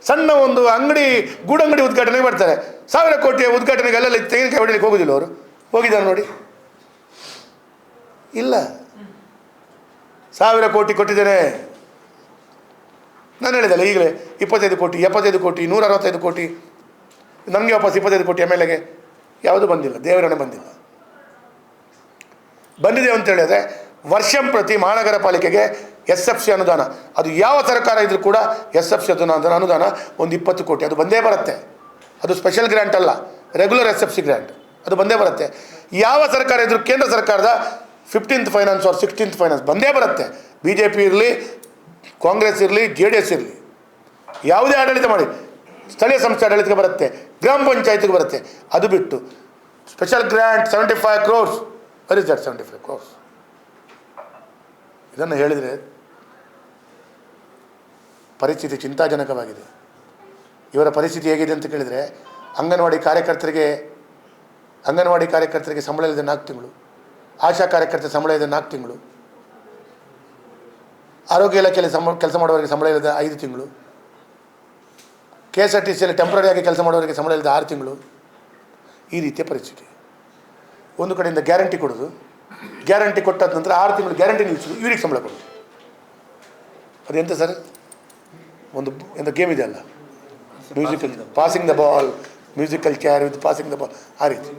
ಸಣ್ಣ ಒಂದು ಅಂಗಡಿ, ಗೂಡಂಗಡಿ ಉದ್ಘಾಟನೆಗೆ ಬರ್ತಾರೆ. ಸಾವಿರ ಕೋಟಿಯ ಉದ್ಘಾಟನೆಗೆ ಅಲ್ಲೆಲ್ಲ ತೆಂಗಿನಕಾಯಿ ಹೊಡಿಲಿಕ್ಕೆ ಹೋಗೋದಿಲ್ಲ ಅವರು. ಹೋಗಿದ್ದಾರೆ ನೋಡಿ. ಇಲ್ಲ. ಸಾವಿರ ಕೋಟಿ ಕೊಟ್ಟಿದ್ದೇನೆ. ನಾನು ಹೇಳಿದಲ್ಲ ಈಗಲೇ, ಇಪ್ಪತ್ತೈದು ಕೋಟಿ, ಎಪ್ಪತ್ತೈದು ಕೋಟಿ, ನೂರ ಅರವತ್ತೈದು ಕೋಟಿ. ನನಗೆ ವಾಪಸ್ ಇಪ್ಪತ್ತೈದು ಕೋಟಿ ಎಂ ಎಲ್ ಯಾವುದೂ ಬಂದಿಲ್ಲ, ದೇವರನ್ನೇ ಬಂದಿಲ್ಲ. ಬಂದಿದೆ ಅಂತ ಹೇಳಿದ್ರೆ ವರ್ಷಂ ಪ್ರತಿ ಮಹಾನಗರ ಪಾಲಿಕೆಗೆ ಎಸ್ ಎಫ್ ಸಿ ಅನುದಾನ. ಅದು ಯಾವ ಸರ್ಕಾರ ಇದ್ರೂ ಕೂಡ ಎಸ್ ಎಫ್ ಸಿ ಅನುದಾನ ಅನುದಾನ ಒಂದು ಇಪ್ಪತ್ತು ಕೋಟಿ. ಅದು ಬಂದೇ ಬರುತ್ತೆ. ಅದು ಸ್ಪೆಷಲ್ ಗ್ರ್ಯಾಂಟ್ ಅಲ್ಲ. Regular S F C grant ಅದು ಬಂದೇ ಬರುತ್ತೆ. ಯಾವ ಸರ್ಕಾರ ಇದ್ರೂ ಕೇಂದ್ರ ಸರ್ಕಾರದ ಫಿಫ್ಟೀನ್ತ್ ಫೈನಾನ್ಸ್ ಅವ್ರ ಸಿಕ್ಸ್ಟೀನ್ತ್ ಫೈನಾನ್ಸ್ ಬಂದೇ ಬರುತ್ತೆ. ಬಿ ಜೆ ಪಿ ಇರಲಿ, ಕಾಂಗ್ರೆಸ್ ಇರಲಿ ಜೆ ಡಿ ಎಸ್ ಇರಲಿ. ಯಾವುದೇ ಆಡಳಿತ ಮಾಡಿ. ಸ್ಥಳೀಯ ಸಂಸ್ಥೆ ಆಡಳಿತಕ್ಕೆ ಬರುತ್ತೆ. ಗ್ರಾಮ ಪಂಚಾಯತಿಗೆ ಬರುತ್ತೆ. ಅದು ಬಿಟ್ಟು. Special grant seventy five crores where is that seventy five crores ಇದನ್ನು ಹೇಳಿದರೆ ಪರಿಸ್ಥಿತಿ ಚಿಂತಾಜನಕವಾಗಿದೆ. ಇವರ ಪರಿಸ್ಥಿತಿ ಹೇಗಿದೆ ಅಂತ ಕೇಳಿದರೆ ಅಂಗನವಾಡಿ ಕಾರ್ಯಕರ್ತರಿಗೆ ಅಂಗನವಾಡಿ ಕಾರ್ಯಕರ್ತರಿಗೆ ಸಂಬಳ ಇದೆ ನಾಲ್ಕು ತಿಂಗಳು, ಆಶಾ ಕಾರ್ಯಕರ್ತರ ಸಂಬಳ ಇದೆ ನಾಲ್ಕು ತಿಂಗಳು, ಆರೋಗ್ಯ ಇಲಾಖೆಯಲ್ಲಿ ಸಂಬ, ಕೆಲಸ ಮಾಡುವವರಿಗೆ ಸಂಬಳ ಇಲ್ಲದೆ ಐದು ತಿಂಗಳು ಕೆ ಎಸ್ ಆರ್ ಟಿ ಸಿಯಲ್ಲಿ ಟೆಂಪ್ರರಿಯಾಗಿ ಕೆಲಸ ಮಾಡುವವರಿಗೆ ಸಂಬಳ ಇಲ್ಲದೆ ಆರು ತಿಂಗಳು, ಈ ರೀತಿಯ ಪರಿಸ್ಥಿತಿ. ಒಂದು ಕಡೆಯಿಂದ ಗ್ಯಾರಂಟಿ ಕೊಡೋದು. ಗ್ಯಾರಂಟಿ ಕೊಟ್ಟಾದ ನಂತರ ಆರು ತಿಂಗಳು ಗ್ಯಾರಂಟಿ ನಿಲ್ಲಿಸೋದು ಇವ್ರಿಗೆ ಸಂಬಳ ಕೊಡೋದು ಅದೆಂತ ಸರ್? ಒಂದು ಎಂಥ ಗೇಮ್ ಇದೆ ಅಲ್ಲ? Musical passing the ball musical chair with passing the ball ಆ ರೀತಿ.